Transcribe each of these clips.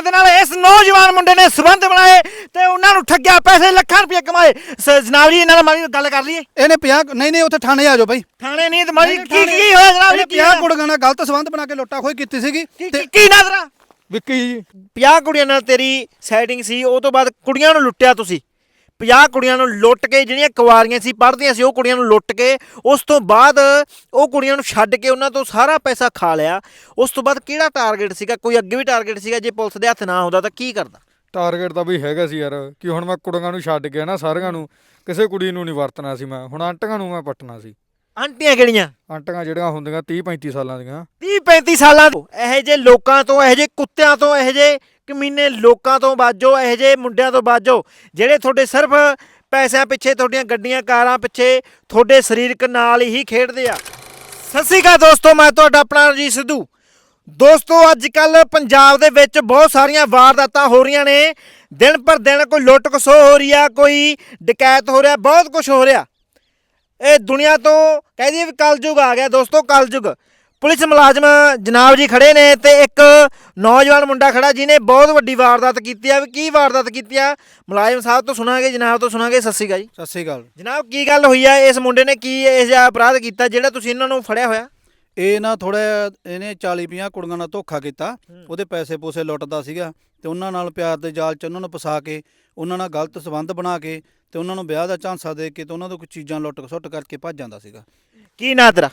ਕੁੜੀਆਂ ਦੇ ਨਾਲ ਇਸ ਨੌਜਵਾਨ ਮੁੰਡੇ ਨੇ ਸਬੰਧ ਬਣਾਏ ਤੇ ਉਹਨਾਂ ਨੂੰ ਠੱਗਿਆ ਪੈਸੇ ਲੱਖਾਂ ਰੁਪਏ ਕਮਾਏ। ਸ- ਜਨਾਬ ਜੀ ਇਹਨਾਂ ਨਾਲ ਮਾੜੀ ਗੱਲ ਕਰ ਲਈਏ। ਇਹਨੇ 50 ਨਹੀਂ ਨਹੀਂ ਉੱਥੇ ਥਾਣੇ ਆ ਜਾਓ ਬਾਈ। ਥਾਣੇ ਨਹੀਂ ਤੇ ਮਾੜੀ ਕੀ ਕੀ ਹੋਇਆ ਜਨਾਬ ਜੀ? ਇਹਨੇ ਕੀ 50 ਹੋਇਆ? ਕੁੜੀਆਂ ਨਾਲ ਗਲਤ ਸੰਬੰਧ ਬਣਾ ਕੇ ਲੁੱਟਾ ਖੋਈ ਕੀਤੀ ਸੀਗੀ। ਕੀ- ਕੀ- ਕੀ ਨਜ਼ਰਾ ਵਿੱਕੀ ਜੀ। 50 ਕੁੜੀਆਂ ਨਾਲ ਤੇਰੀ ਸੈਟਿੰਗ ਸੀ ਉਹ ਤੋਂ ਬਾਅਦ ਕੁੜੀਆਂ ਨੂੰ ਲੁੱਟਿਆ ਤੁਸੀਂ? 50 ਕੁੜੀਆਂ ਨੂੰ ਲੁੱਟ ਕੇ ਜਿਹੜੀਆਂ ਕੁਵਾਰੀਆਂ ਸੀ, ਪੜ੍ਹਦੀਆਂ ਸੀ, ਉਹ ਕੁੜੀਆਂ ਨੂੰ ਲੁੱਟ ਕੇ, ਉਸ ਤੋਂ ਬਾਅਦ ਉਹ ਕੁੜੀਆਂ ਨੂੰ ਛੱਡ ਕੇ ਉਹਨਾਂ ਤੋਂ ਸਾਰਾ ਪੈਸਾ ਖਾ ਲਿਆ। ਉਸ ਤੋਂ ਬਾਅਦ ਕਿਹੜਾ ਟਾਰਗੇਟ ਸੀਗਾ? ਕੋਈ ਅੱਗੇ ਵੀ ਟਾਰਗੇਟ ਸੀਗਾ ਜੇ ਪੁਲਿਸ ਦੇ ਹੱਥ ਨਾ ਆਉਂਦਾ ਤਾਂ ਕੀ ਕਰਦਾ? ਟਾਰਗੇਟ ਤਾਂ ਵੀ ਹੈਗਾ ਸੀ ਯਾਰ, ਕਿ ਹੁਣ ਮੈਂ ਕੁੜੀਆਂ ਨੂੰ ਛੱਡ ਗਿਆ ਨਾ ਸਾਰਿਆਂ ਨੂੰ, ਕਿਸੇ ਕੁੜੀ ਨੂੰ ਨਹੀਂ ਵਰਤਣਾ ਸੀ ਮੈਂ, ਹੁਣ ਆਂਟੀਆਂ ਨੂੰ ਮੈਂ ਪੱਟਣਾ ਸੀ। ਆਂਟੀਆਂ ਕਿਹੜੀਆਂ? ਆਂਟੀਆਂ ਜਿਹੜੀਆਂ ਹੁੰਦੀਆਂ 30 35 ਸਾਲਾਂ ਦੀਆਂ। 30 35 ਸਾਲਾਂ ਤੋਂ ਇਹੋ ਜਿਹੇ ਲੋਕਾਂ ਤੋਂ ਇਹੋ ਜਿਹੇ ਕੁੱਤਿਆਂ ਤੋਂ ਇਹੋ ਜਿਹੇ ਕਮੀਨੇ ਲੋਕਾਂ ਤੋਂ ਬਾਜੋ ਇਹੋ ਜਿਹੇ ਮੁੰਡਿਆਂ ਤੋਂ ਬਾਜੋ ਜਿਹੜੇ ਤੁਹਾਡੇ ਸਿਰਫ ਪੈਸਿਆਂ ਪਿੱਛੇ ਤੁਹਾਡੀਆਂ ਗੱਡੀਆਂ ਕਾਰਾਂ ਪਿੱਛੇ ਤੁਹਾਡੇ ਸਰੀਰਕ ਨਾਲ ਹੀ ਖੇਡਦੇ ਆ। ਸਤਿ ਸ਼੍ਰੀ ਅਕਾਲ ਦੋਸਤੋ ਮੈਂ ਤੁਹਾਡਾ ਆਪਣਾ ਰਜੀਤ ਸਿੱਧੂ। ਦੋਸਤੋ ਅੱਜ ਕੱਲ ਪੰਜਾਬ ਦੇ ਵਿੱਚ ਬਹੁਤ ਸਾਰੀਆਂ ਵਾਰਦਾਤਾਂ ਹੋ ਰਹੀਆਂ ਨੇ। ਦਿਨ ਪਰ ਦਿਨ ਕੋਈ ਲੁੱਟ ਖਸੋ ਹੋ ਰਹੀ ਆ ਕੋਈ ਡਕੈਤ ਹੋ ਰਿਹਾ ਬਹੁਤ ਕੁਝ ਹੋ ਰਿਹਾ। ਇਹ ਦੁਨੀਆ ਤੋਂ ਕਹਿ ਦਈਏ ਵੀ ਕਲਯੁਗ ਆ ਗਿਆ ਦੋਸਤੋ ਕਲਯੁਗ। ਪੁਲਿਸ ਮੁਲਾਜ਼ਮ ਜਨਾਬ ਜੀ ਖੜੇ ਨੇ ਤੇ ਇੱਕ ਨੌਜਵਾਨ ਮੁੰਡਾ ਖੜਾ ਜਿਹਨੇ ਬਹੁਤ ਵੱਡੀ ਵਾਰਦਾਤ ਕੀਤੀ ਆ। ਵੀ ਕੀ ਵਾਰਦਾਤ ਕੀਤੀ ਆ? ਮੁਲਾਜ਼ਮ ਸਾਹਿਬ ਤੋਂ ਸੁਣਾਂਗੇ ਜਨਾਬ ਤੋਂ ਸੁਣਾਂਗੇ। ਸਤਿ ਸ਼੍ਰੀ ਅਕਾਲ ਜੀ। ਸਤਿ ਸ੍ਰੀ ਅਕਾਲ। ਜਨਾਬ ਕੀ ਗੱਲ ਹੋਈ ਆ? ਇਸ ਮੁੰਡੇ ਨੇ ਕੀ ਇਹ ਜਿਹਾ ਅਪਰਾਧ ਕੀਤਾ ਜਿਹੜਾ ਤੁਸੀਂ ਇਹਨਾਂ ਨੂੰ ਫੜਿਆ ਹੋਇਆ? ਇਹ ਨਾ ਥੋੜਾ ਇਹਨੇ 40 50 ਕੁੜੀਆਂ ਨਾਲ ਧੋਖਾ ਕੀਤਾ। ਉਹਦੇ ਪੈਸੇ ਪੂਸੇ ਲੁੱਟਦਾ ਸੀਗਾ ਤੇ ਉਹਨਾਂ ਨਾਲ ਪਿਆਰ ਦੇ ਜਾਲ 'ਚ ਉਹਨਾਂ ਨੂੰ ਫਸਾ ਕੇ ਉਹਨਾਂ ਨਾਲ ਗਲਤ ਸਬੰਧ ਬਣਾ ਕੇ ਤੇ ਉਹਨਾਂ ਨੂੰ ਵਿਆਹ ਦਾ ਝਾਂਸਾ ਦੇ ਕੇ ਤੇ ਉਹਨਾਂ ਤੋਂ ਕੁਝ ਚੀਜ਼ਾਂ ਲੁੱਟ ਸੁੱਟ ਕਰਕੇ ਭੱਜ ਜਾਂਦਾ ਸੀਗਾ। ਕੀ ਨਾਂ ਤੇਰਾ?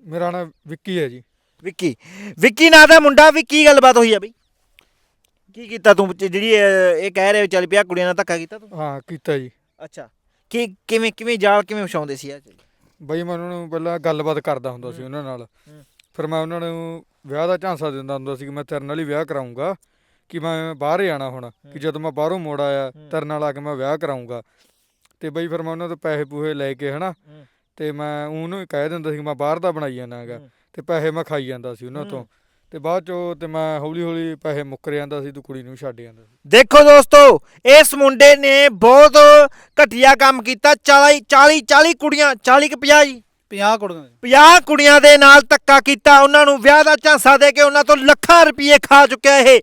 ਮੇਰਾ ਨਾਮ ਵਿੱਕੀ ਹੈ ਜੀ। ਵਿੱਕੀ। ਵਿੱਕੀ ਨਾਂ ਦਾ ਮੁੰਡਾ ਵੀ ਕੀ ਗੱਲਬਾਤ ਹੋਈ ਆ ਬਈ? ਕੀ ਕੀਤਾ ਤੂੰ? ਜਿਹੜੀ ਇਹ ਇਹ ਕਹਿ ਰਹੇ ਚੱਲ ਪਿਆ ਕੁੜੀਆਂ ਨਾਲ ਧੱਕਾ ਕੀਤਾ ਤੂੰ? ਹਾਂ ਕੀਤਾ ਜੀ। ਅੱਛਾ। ਕੀ ਕਿਵੇਂ ਕਿਵੇਂ ਜਾਲ ਕਿਵੇਂ ਵਿਛਾਉਂਦੇ ਸੀ ਆ ਬਈ ਮੈਂ ਉਹਨਾਂ ਨੂੰ ਪਹਿਲਾਂ ਗੱਲਬਾਤ ਕਰਦਾ ਹੁੰਦਾ ਸੀ ਉਹਨਾਂ ਨਾਲ। ਹੂੰ। ਫਿਰ ਮੈਂ ਉਹਨਾਂ ਨੂੰ ਵਿਆਹ ਦਾ ਝਾਂਸਾ ਦਿੰਦਾ ਹੁੰਦਾ ਸੀ ਕਿ ਮੈਂ ਤੇਰੇ ਨਾਲ ਹੀ ਵਿਆਹ ਕਰਾਉਂਗਾ ਕਿ ਮੈਂ ਬਾਹਰ ਹੀ ਆਣਾ ਹੁਣ ਕਿ ਜਦੋਂ ਮੈਂ ਬਾਹਰੋਂ ਮੋੜ ਆਇਆ। ਤੇਰੇ ਨਾਲ ਆ ਕੇ ਮੈਂ ਵਿਆਹ ਕਰਾਉਂਗਾ ਤੇ ਬਈ ਫਿਰ ਮੈਂ ਉਹਨਾਂ ਤੋਂ ਪੈਸੇ ਪੂਹੇ ਲੈ ਕੇ ਹਨਾ। ਤੇ ਮੈਂ ਉਹਨੂੰ ਹੀ ਕਹਿ ਦਿੰਦਾ ਸੀ ਕਿ ਮੈਂ ਬਾਹਰ ਦਾ ਬਣਾਈ ਜਾਣਾ ਹੈਗਾ। ਹੂੰ। ਤੇ ਪੈਸੇ ਮੈਂ ਖਾਈ ਜਾਂਦਾ ਸੀ ਉਹਨਾਂ ਤੋਂ। ਤੇ ਬਾਅਦ ਚੋਂ ਤੇ ਮੈਂ ਹੌਲੀ ਹੌਲੀ ਪੈਸੇ ਮੁੱਕਰ ਜਾਂਦਾ ਸੀ ਤੂੰ ਕੁੜੀ ਨੂੰ ਛੱਡ ਜਾਂਦਾ ਸੀ। ਦੇਖੋ ਦੋਸਤੋ ਇਸ ਮੁੰਡੇ ਨੇ ਬਹੁਤ ਘਟੀਆ ਕੰਮ ਕੀਤਾ। 40 40 40 ਕੁੜੀਆਂ 40 ਕਿ 50 ਜੀ? 50 ਕੁੜੀਆਂ 50 ਕੁੜੀਆਂ ਦੇ ਨਾਲ ਧੱਕਾ ਕੀਤਾ। ਉਹਨਾਂ ਨੂੰ ਵਿਆਹ ਦਾ ਝਾਂਸਾ ਦੇ ਕੇ ਉਹਨਾਂ ਤੋਂ ਲੱਖਾਂ ਰੁਪਏ ਖਾ ਚੁੱਕਿਆ ਇਹ।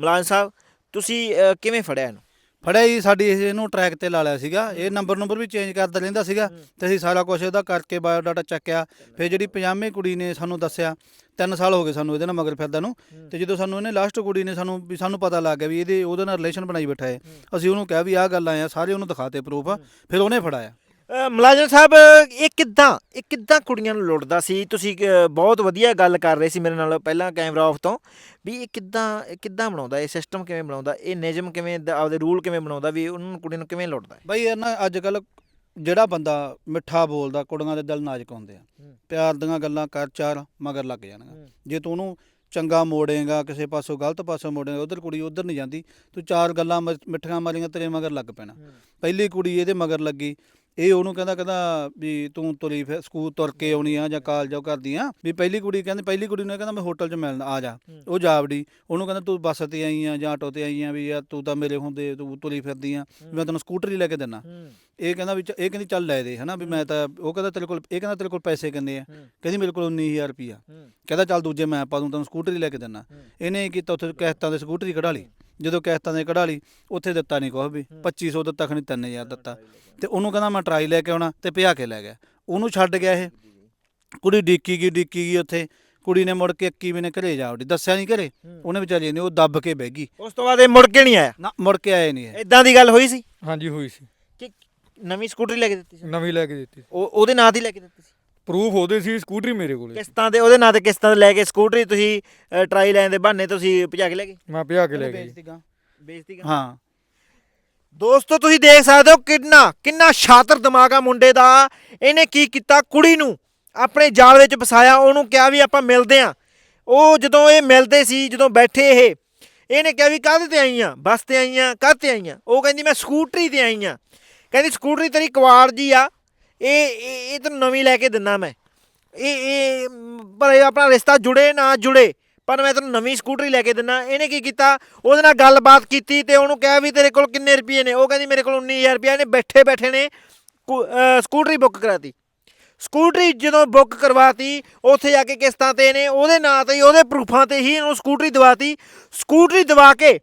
ਮੁਲਾਜ਼ਮ ਸਾਹਿਬ ਤੁਸੀਂ ਕਿਵੇਂ ਫੜਿਆ ਇਹਨੂੰ? ਫੜਿਆ ਜੀ ਸਾਡੀ ਇਹ ਇਹਨੂੰ ਟਰੈਕ ਤੇ ਲਾ ਲਿਆ ਸੀਗਾ। ਇਹ ਨੰਬਰ ਨੰਬਰ ਵੀ ਚੇਂਜ ਕਰਦਾ ਰਹਿੰਦਾ ਸੀਗਾ ਤੇ ਅਸੀਂ ਸਾਰਾ ਕੁਝ ਇਹਦਾ ਕਰਕੇ ਬਾਇਓਡਾਟਾ ਚੱਕਿਆ। ਫਿਰ ਜਿਹੜੀ 50ਵੀਂ ਕੁੜੀ ਨੇ ਸਾਨੂੰ ਦੱਸਿਆ 3 ਸਾਲ ਹੋ ਗਏ ਸਾਨੂੰ ਇਹਦੇ ਨਾਲ ਮਗਰ ਫਿਰਦਾ ਨੂੰ। ਤੇ ਜਦੋਂ ਸਾਨੂੰ ਇਹਨੇ ਲਾਸਟ ਕੁੜੀ ਨੇ ਸਾਨੂੰ ਵੀ ਸਾਨੂੰ ਪਤਾ ਲੱਗ ਗਿਆ ਵੀ ਇਹਦੇ ਉਹਦੇ ਨਾਲ ਰਿਲੇਸ਼ਨ ਬਣਾਈ ਬੈਠਾ ਹੈ। ਅਸੀਂ ਉਹਨੂੰ ਕਿਹਾ ਵੀ ਆਹ ਗੱਲ ਆਇਆ ਸਾਰੇ ਉਹਨੂੰ ਦਿਖਾਤੇ ਪ੍ਰੂਫ ਫਿਰ ਉਹਨੇ ਫੜਾਇਆ। ਮੁਲਾਜ਼ਮ ਸਾਹਿਬ ਇਹ ਕਿੱਦਾਂ ਇਹ ਕਿੱਦਾਂ ਕੁੜੀਆਂ ਨੂੰ ਲੁੱਟਦਾ ਸੀ? ਤੁਸੀਂ ਬਹੁਤ ਵਧੀਆ ਗੱਲ ਕਰ ਰਹੇ ਸੀ ਮੇਰੇ ਨਾਲ ਪਹਿਲਾਂ ਕੈਮਰਾ ਆਫ ਤੋਂ ਵੀ ਇਹ ਕਿੱਦਾਂ ਇਹ ਕਿੱਦਾਂ ਬਣਾਉਂਦਾ? ਇਹ ਸਿਸਟਮ ਕਿਵੇਂ ਬਣਾਉਂਦਾ? ਇਹ ਨਿਯਮ ਕਿਵੇਂ ਆਪਦੇ ਰੂਲ ਕਿਵੇਂ ਬਣਾਉਂਦਾ ਵੀ ਉਹਨਾਂ ਨੂੰ ਕੁੜੀ ਨੂੰ ਕਿਵੇਂ ਲੁੱਟਦਾ ਹੈ? ਬਈ ਇਹ ਨਾ ਅੱਜ ਕੱਲ ਜਿਹੜਾ ਬੰਦਾ ਮਿੱਠਾ ਬੋਲਦਾ ਕੁੜੀਆਂ ਦੇ ਦਿਲ ਨਾਜ਼ੁਕ ਹੁੰਦੇ ਆ। ਪਿਆਰ ਦੀਆਂ ਗੱਲਾਂ ਕਰ ਚਾਰ ਮਗਰ ਲੱਗ ਜਾਣਗਾ। ਜੇ ਤੂੰ ਉਹਨੂੰ ਚੰਗਾ ਮੋੜੇਗਾ ਕਿਸੇ ਪਾਸੋਂ ਗਲਤ ਪਾਸੋਂ ਮੋੜੇਗਾ ਉਧਰ ਕੁੜੀ ਉਧਰ ਨਹੀਂ ਜਾਂਦੀ। ਤੂੰ ਚਾਰ ਗੱਲਾਂ ਮਿੱਠੀਆਂ ਮਾਰੀਆਂ ਤੇਰੇ ਮਗਰ ਲੱਗ ਪੈਣਾ। ਪਹਿਲੀ ਕੁੜੀ ਇਹਦੇ ਮਗਰ ਲੱਗੀ। ਇਹ ਉਹਨੂੰ ਕਹਿੰਦਾ ਕਹਿੰਦਾ ਵੀ ਤੂੰ ਤੁਰੀ ਫਿਰ ਸਕੂਲ ਤੁਰ ਕੇ ਆਉਣੀ ਆ ਜਾਂ ਕਾਲਜ ਜਾਓ ਕਰਦੀ ਆ ਵੀ ਪਹਿਲੀ ਕੁੜੀ ਕਹਿੰਦੀ ਪਹਿਲੀ ਕੁੜੀ ਨੂੰ ਕਹਿੰਦਾ ਮੈਂ ਹੋਟਲ 'ਚ ਮਿਲਣਾ ਆ ਜਾ। ਉਹ ਜਾਵੜੀ ਉਹਨੂੰ ਕਹਿੰਦਾ ਤੂੰ ਬੱਸ ਤੇ ਆਈ ਆ ਜਾਂ ਆਟੋ ਤੇ ਆਈ ਆ ਵੀ ਯਾਰ ਤੂੰ ਤਾਂ ਮੇਰੇ ਹੁੰਦੇ ਤੂੰ ਤੁਰੀ ਫਿਰਦੀ ਆ ਮੈਂ ਤੈਨੂੰ ਸਕੂਟਰ ਹੀ ਲੈ ਕੇ ਦਿੰਨਾ। ਇਹ ਕਹਿੰਦਾ ਵੀ ਇਹ ਕਹਿੰਦੀ ਚੱਲ ਲੈ ਦੇ। ਹਨਾ ਵੀ ਮੈਂ ਤਾਂ ਉਹ ਕਹਿੰਦਾ ਤੇਰੇ ਕੋਲ ਇਹ ਕਹਿੰਦਾ ਤੇਰੇ ਕੋਲ ਪੈਸੇ ਕਿੰਨੇ ਆ? ਕਹਿੰਦੀ ਮੇਰੇ ਕੋਲ 19000 ਰੁਪਿਆ ਕਹਿੰਦਾ ਚੱਲ ਦੂਜੇ ਮੈਂ ਪਾ ਦੂੰ ਤੈਨੂੰ ਸਕੂਟਰ ਹੀ ਲੈ ਕੇ ਦਿੰਨਾ। ਇਹਨੇ ਕੀ ਕੀਤਾ ਉੱਥੇ ਕਿਸ਼ਤਾਂ ਦੇ ਸਕੂਟਰ ਹੀ ਕਢਾ ਲਈ। ਜਦੋਂ ਕਿਸ਼ਤਾਂ ਦੇ ਕਢਾ ਲਈ ਉੱਥੇ ਦਿੱਤਾ ਨਹੀਂ ਕੁਛ ਵੀ। 2500 ਦਿੱਤਾ ਖਣੀ 3000 ਦਿੱਤਾ। ਤੇ ਉਹਨੂੰ ਕਹਿੰਦਾ ਮੈਂ ਟਰਾਈ ਲੈ ਕੇ ਆਉਣਾ ਤੇ ਭਜਾ ਕੇ ਲੈ ਗਿਆ। ਉਹਨੂੰ ਛੱਡ ਗਿਆ ਇਹ। ਕੁੜੀ ਡੀਕੀ ਗਈ ਡੀਕੀ ਗਈ ਉੱਥੇ। ਕੁੜੀ ਨੇ ਮੁੜ ਕੇ 21 ਮਹੀਨੇ ਘਰੇ ਜਾ ਵੜੀ। ਦੱਸਿਆ ਨਹੀਂ ਘਰੇ। ਉਹਨੇ ਵਿਚਾਰੀ ਨੇ ਉਹ ਦੱਬ ਕੇ ਬਹਿ ਗਈ। ਉਸ ਤੋਂ ਬਾਅਦ ਇਹ ਮੁੜ ਕੇ ਨਹੀਂ ਆਇਆ? ਨਾ ਮੁੜ ਕੇ ਆਏ ਨਹੀਂ ਇਹ। ਇਦਾਂ ਦੀ ਗੱਲ ਹੋਈ ਸੀ? ਹਾਂਜੀ ਹੋਈ ਸੀ। ਕਿ ਨਵੀਂ ਸਕੂਟਰੀ ਲੈ ਕੇ ਦਿੱਤੀ ਸੀ? ਨਵੀਂ ਲੈ ਕੇ ਦਿੱਤੀ ਉਹ ਉਹਦੇ ਨਾਂ ਦੀ ਲੈ ਕੇ ਦਿੱਤੀ ਸੀ? ਪ੍ਰੂਫ ਉਹਦੇ ਸੀ ਸਕੂਟਰੀ ਮੇਰੇ ਕੋਲੇ। ਕਿਸ਼ਤਾਂ ਦੇ ਉਹਦੇ ਨਾਂ ਤੇ ਕਿਸ਼ਤਾਂ ਤੇ ਲੈ ਕੇ ਸਕੂਟਰੀ ਤੁਸੀਂ ਟਰਾਈ ਲੈਣ ਦੇ ਬਹਾਨੇ ਤੁਸੀਂ ਭਜਾ ਕੇ ਲੈ ਗਏ? ਮੈਂ ਭਜਾ ਕੇ ਲੈ ਗਿਆ ਜੀ। ਬੇਇੱਜ਼ਤੀ ਕਰ। ਹਾਂ। ਦੋਸਤੋ ਤੁਸੀਂ ਦੇਖ ਸਕਦੇ ਹੋ ਕਿੰਨਾ ਕਿੰਨਾ ਸ਼ਾਤਰ ਦਿਮਾਗ ਆ ਮੁੰਡੇ ਦਾ। ਇਹਨੇ ਕੀ ਕੀਤਾ? ਕੁੜੀ ਨੂੰ ਆਪਣੇ ਜਾਲ ਵਿੱਚ ਫਸਾਇਆ। ਉਹਨੂੰ ਕਿਹਾ ਵੀ ਆਪਾਂ ਮਿਲਦੇ ਆਂ। ਉਹ ਜਦੋਂ ਇਹ ਮਿਲਦੇ ਸੀ ਜਦੋਂ ਬੈਠੇ ਇਹ ਇਹਨੇ ਕਿਹਾ ਵੀ ਕਾਹਦੇ ਤੇ ਆਈਆਂ ਬੱਸ ਤੇ ਆਈਆਂ ਕਾਹਦੇ ਤੇ ਆਈਆਂ ਉਹ ਕਹਿੰਦੀ ਮੈਂ ਸਕੂਟਰੀ ਤੇ ਆਈਆਂ ਕਹਿੰਦੀ ਸਕੂਟਰੀ ਤੇਰੀ ਕਵਾੜ ਜੀ ਆ। ਇਹ ਇਹ ਇਹ ਤੈਨੂੰ ਨਵੀਂ ਲੈ ਕੇ ਦਿੰਨਾ ਮੈਂ। ਇਹ ਇਹ, ਪਰ ਇਹ ਆਪਣਾ ਰਿਸ਼ਤਾ ਜੁੜੇ ਨਾ ਜੁੜੇ, ਪਰ ਮੈਂ ਤੈਨੂੰ ਨਵੀਂ ਸਕੂਟਰੀ ਲੈ ਕੇ ਦਿੰਨਾ ਇਹਨੇ ਕੀ ਕੀਤਾ? ਉਹਦੇ ਨਾਲ ਗੱਲਬਾਤ ਕੀਤੀ ਤੇ ਉਹਨੂੰ ਕਿਹਾ ਵੀ ਤੇਰੇ ਕੋਲ ਕਿੰਨੇ ਰੁਪਏ ਨੇ? ਉਹ ਕਹਿੰਦੀ, ਮੇਰੇ ਕੋਲ 19000 ਰੁਪਏ ਨੇ, ਬੈਠੇ ਬੈਠੇ ਨੇ। ਕੁ- ਸਕੂਟਰੀ ਬੁੱਕ ਕਰਾਤੀ। ਸਕੂਟਰੀ ਜਦੋਂ ਬੁੱਕ ਕਰਵਾਤੀ, ਉੱਥੇ ਜਾ ਕੇ ਕਿਸ਼ਤਾਂ ਤੇ ਨੇ, ਉਹਦੇ ਨਾਂ ਤੇ ਹੀ, ਉਹਦੇ ਪ੍ਰੂਫਾਂ ਤੇ ਹੀ ਇਹਨੂੰ ਸਕੂਟਰੀ ਦਵਾਤੀ। ਸਕੂਟਰੀ ਦਵਾ ਕੇ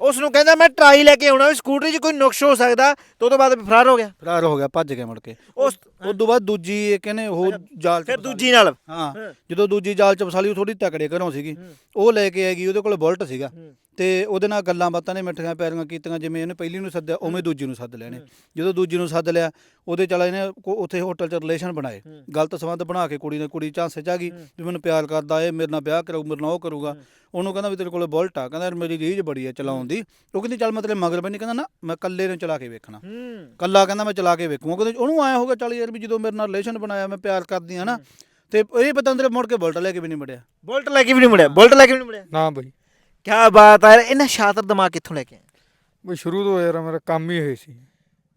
ਉਸ ਨੂੰ ਕਹਿੰਦਾ ਮੈਂ ਟਰਾਈ ਲੈ ਕੇ ਆਉਣਾ ਵੀ ਸਕੂਟਰੀ 'ਚ ਕੋਈ ਨੁਕਸ ਹੋ ਸਕਦਾ ਤੇ ਉਹ ਤੋਂ ਬਾਅਦ ਫਰਾਰ ਹੋ ਗਿਆ। ਫਰਾਰ ਹੋ ਗਿਆ ਭੱਜ ਗਿਆ ਮੁੜ ਕੇ। ਉਸ ਉਸ ਤੋਂ ਬਾਅਦ ਦੂਜੀ ਇਹ ਕਹਿੰਦੇ ਉਹ ਜਾਲ ਚ ਫਿਰ ਫਸਾ ਦੂਜੀ ਨਾਲ। ਹਾਂ ਜਦੋਂ ਦੂਜੀ ਜਾਲ ਚ ਫਸਾ ਲਈ ਉਹ ਥੋੜੀ ਤਕੜੇ ਘਰੋਂ ਸੀਗੀ। ਉਹ ਲੈ ਕੇ ਆਏਗੀ ਉਹਦੇ ਕੋਲ ਬੁਲਟ ਸੀਗਾ। ਤੇ ਉਹਦੇ ਨਾਲ ਗੱਲਾਂ ਬਾਤਾਂ ਨੇ ਮਿੱਠੀਆਂ ਪੈਰੀਆਂ ਕੀਤੀਆਂ ਜਿਵੇਂ ਇਹਨੇ ਪਹਿਲੀ ਨੂੰ ਸੱਦਿਆ ਉਵੇਂ ਦੂਜੀ ਨੂੰ ਸੱਦ ਲੈਣੇ। ਜਦੋਂ ਦੂਜੀ ਨੂੰ ਸੱਦ ਲਿਆ ਉਹਦੇ ਚਲਾ ਇਹਨੇ ਕੋ- ਉੱਥੇ ਹੋਟਲ 'ਚ ਰਿਲੇਸ਼ਨ ਬਣਾਏ। ਗਲਤ ਸੰਬੰਧ ਬਣਾ ਕੇ ਕੁੜੀ ਨੇ ਕੁੜੀ ਝਾਂਸੇ 'ਚ ਆ ਗਈ ਵੀ ਮੈਨੂੰ ਪਿਆਰ ਕਰਦਾ ਏ ਮੇਰੇ ਨਾਲ ਵਿਆਹ ਕਰੂ ਮੇਰੇ ਨਾਲ ਉਹ ਕਰੂਗਾ। ਉਹਨੂੰ ਕਹਿੰਦਾ ਵੀ ਤੇਰੇ ਕੋਲ ਬੁਲਟ ਆ ਕਹਿੰਦਾ ਯਾਰ ਮੇਰੀ ਰੀਝ ਬੜੀ ਆ ਚਲਾਉਣ ਦੀ। ਉਹ ਕਹਿੰਦੀ ਚੱਲ ਮੈਂ ਤੇਰੇ ਮਗਰ ਬੈਣੀ ਕਹਿੰਦਾ ਨਾ ਮੈਂ ਕੱਲੇ ਨੂੰ ਚਲਾ ਕੇ ਵੇਖਣਾ। ਹੂੰ। ਕੱਲਾ ਕਹਿੰਦਾ ਮੈਂ ਚਲਾ ਕੇ ਵੇਖੂਗਾ ਕਹਿੰਦੇ ਉਹਨੂੰ ਆਇਆ ਹੋਗਾ ਚੱਲ ਯਾਰ ਵੀ ਜਦੋਂ ਮੇਰੇ ਨਾਲ ਰਿਲੇਸ਼ਨ ਬਣਾਇਆ ਮੈਂ ਪਿਆਰ ਕਰਦੀ ਹਾਂ ਨਾ। ਤੇ ਇਹ ਪਤਾ ਅੰਦਰ ਮੁੜ ਕੇ ਬੁਲਟ ਲੈ ਕੇ ਵੀ ਨਹੀਂ ਮੁੜਿਆ। ਬੁਲਟ ਲੈ ਕੇ ਵੀ ਨਹੀਂ ਮੁੜਿਆ ਬੁਲਟ ਲੈ ਕੇ ਵੀ ਨਹੀਂ ਮੁੜਿਆ। ਨਾ ਬਈ। ਕੀ ਬਾਤ ਹੈ ਇਹਨਾਂ ਸ਼ਾਤਰ ਦਿਮਾਗ ਕਿੱਥੋਂ ਲੈ ਕੇ ਆਏ? ਬਈ ਸ਼ੁਰੂ ਤੋਂ ਯਾਰ ਮੇਰਾ ਕੰਮ ਹੀ ਇਹ ਸੀ।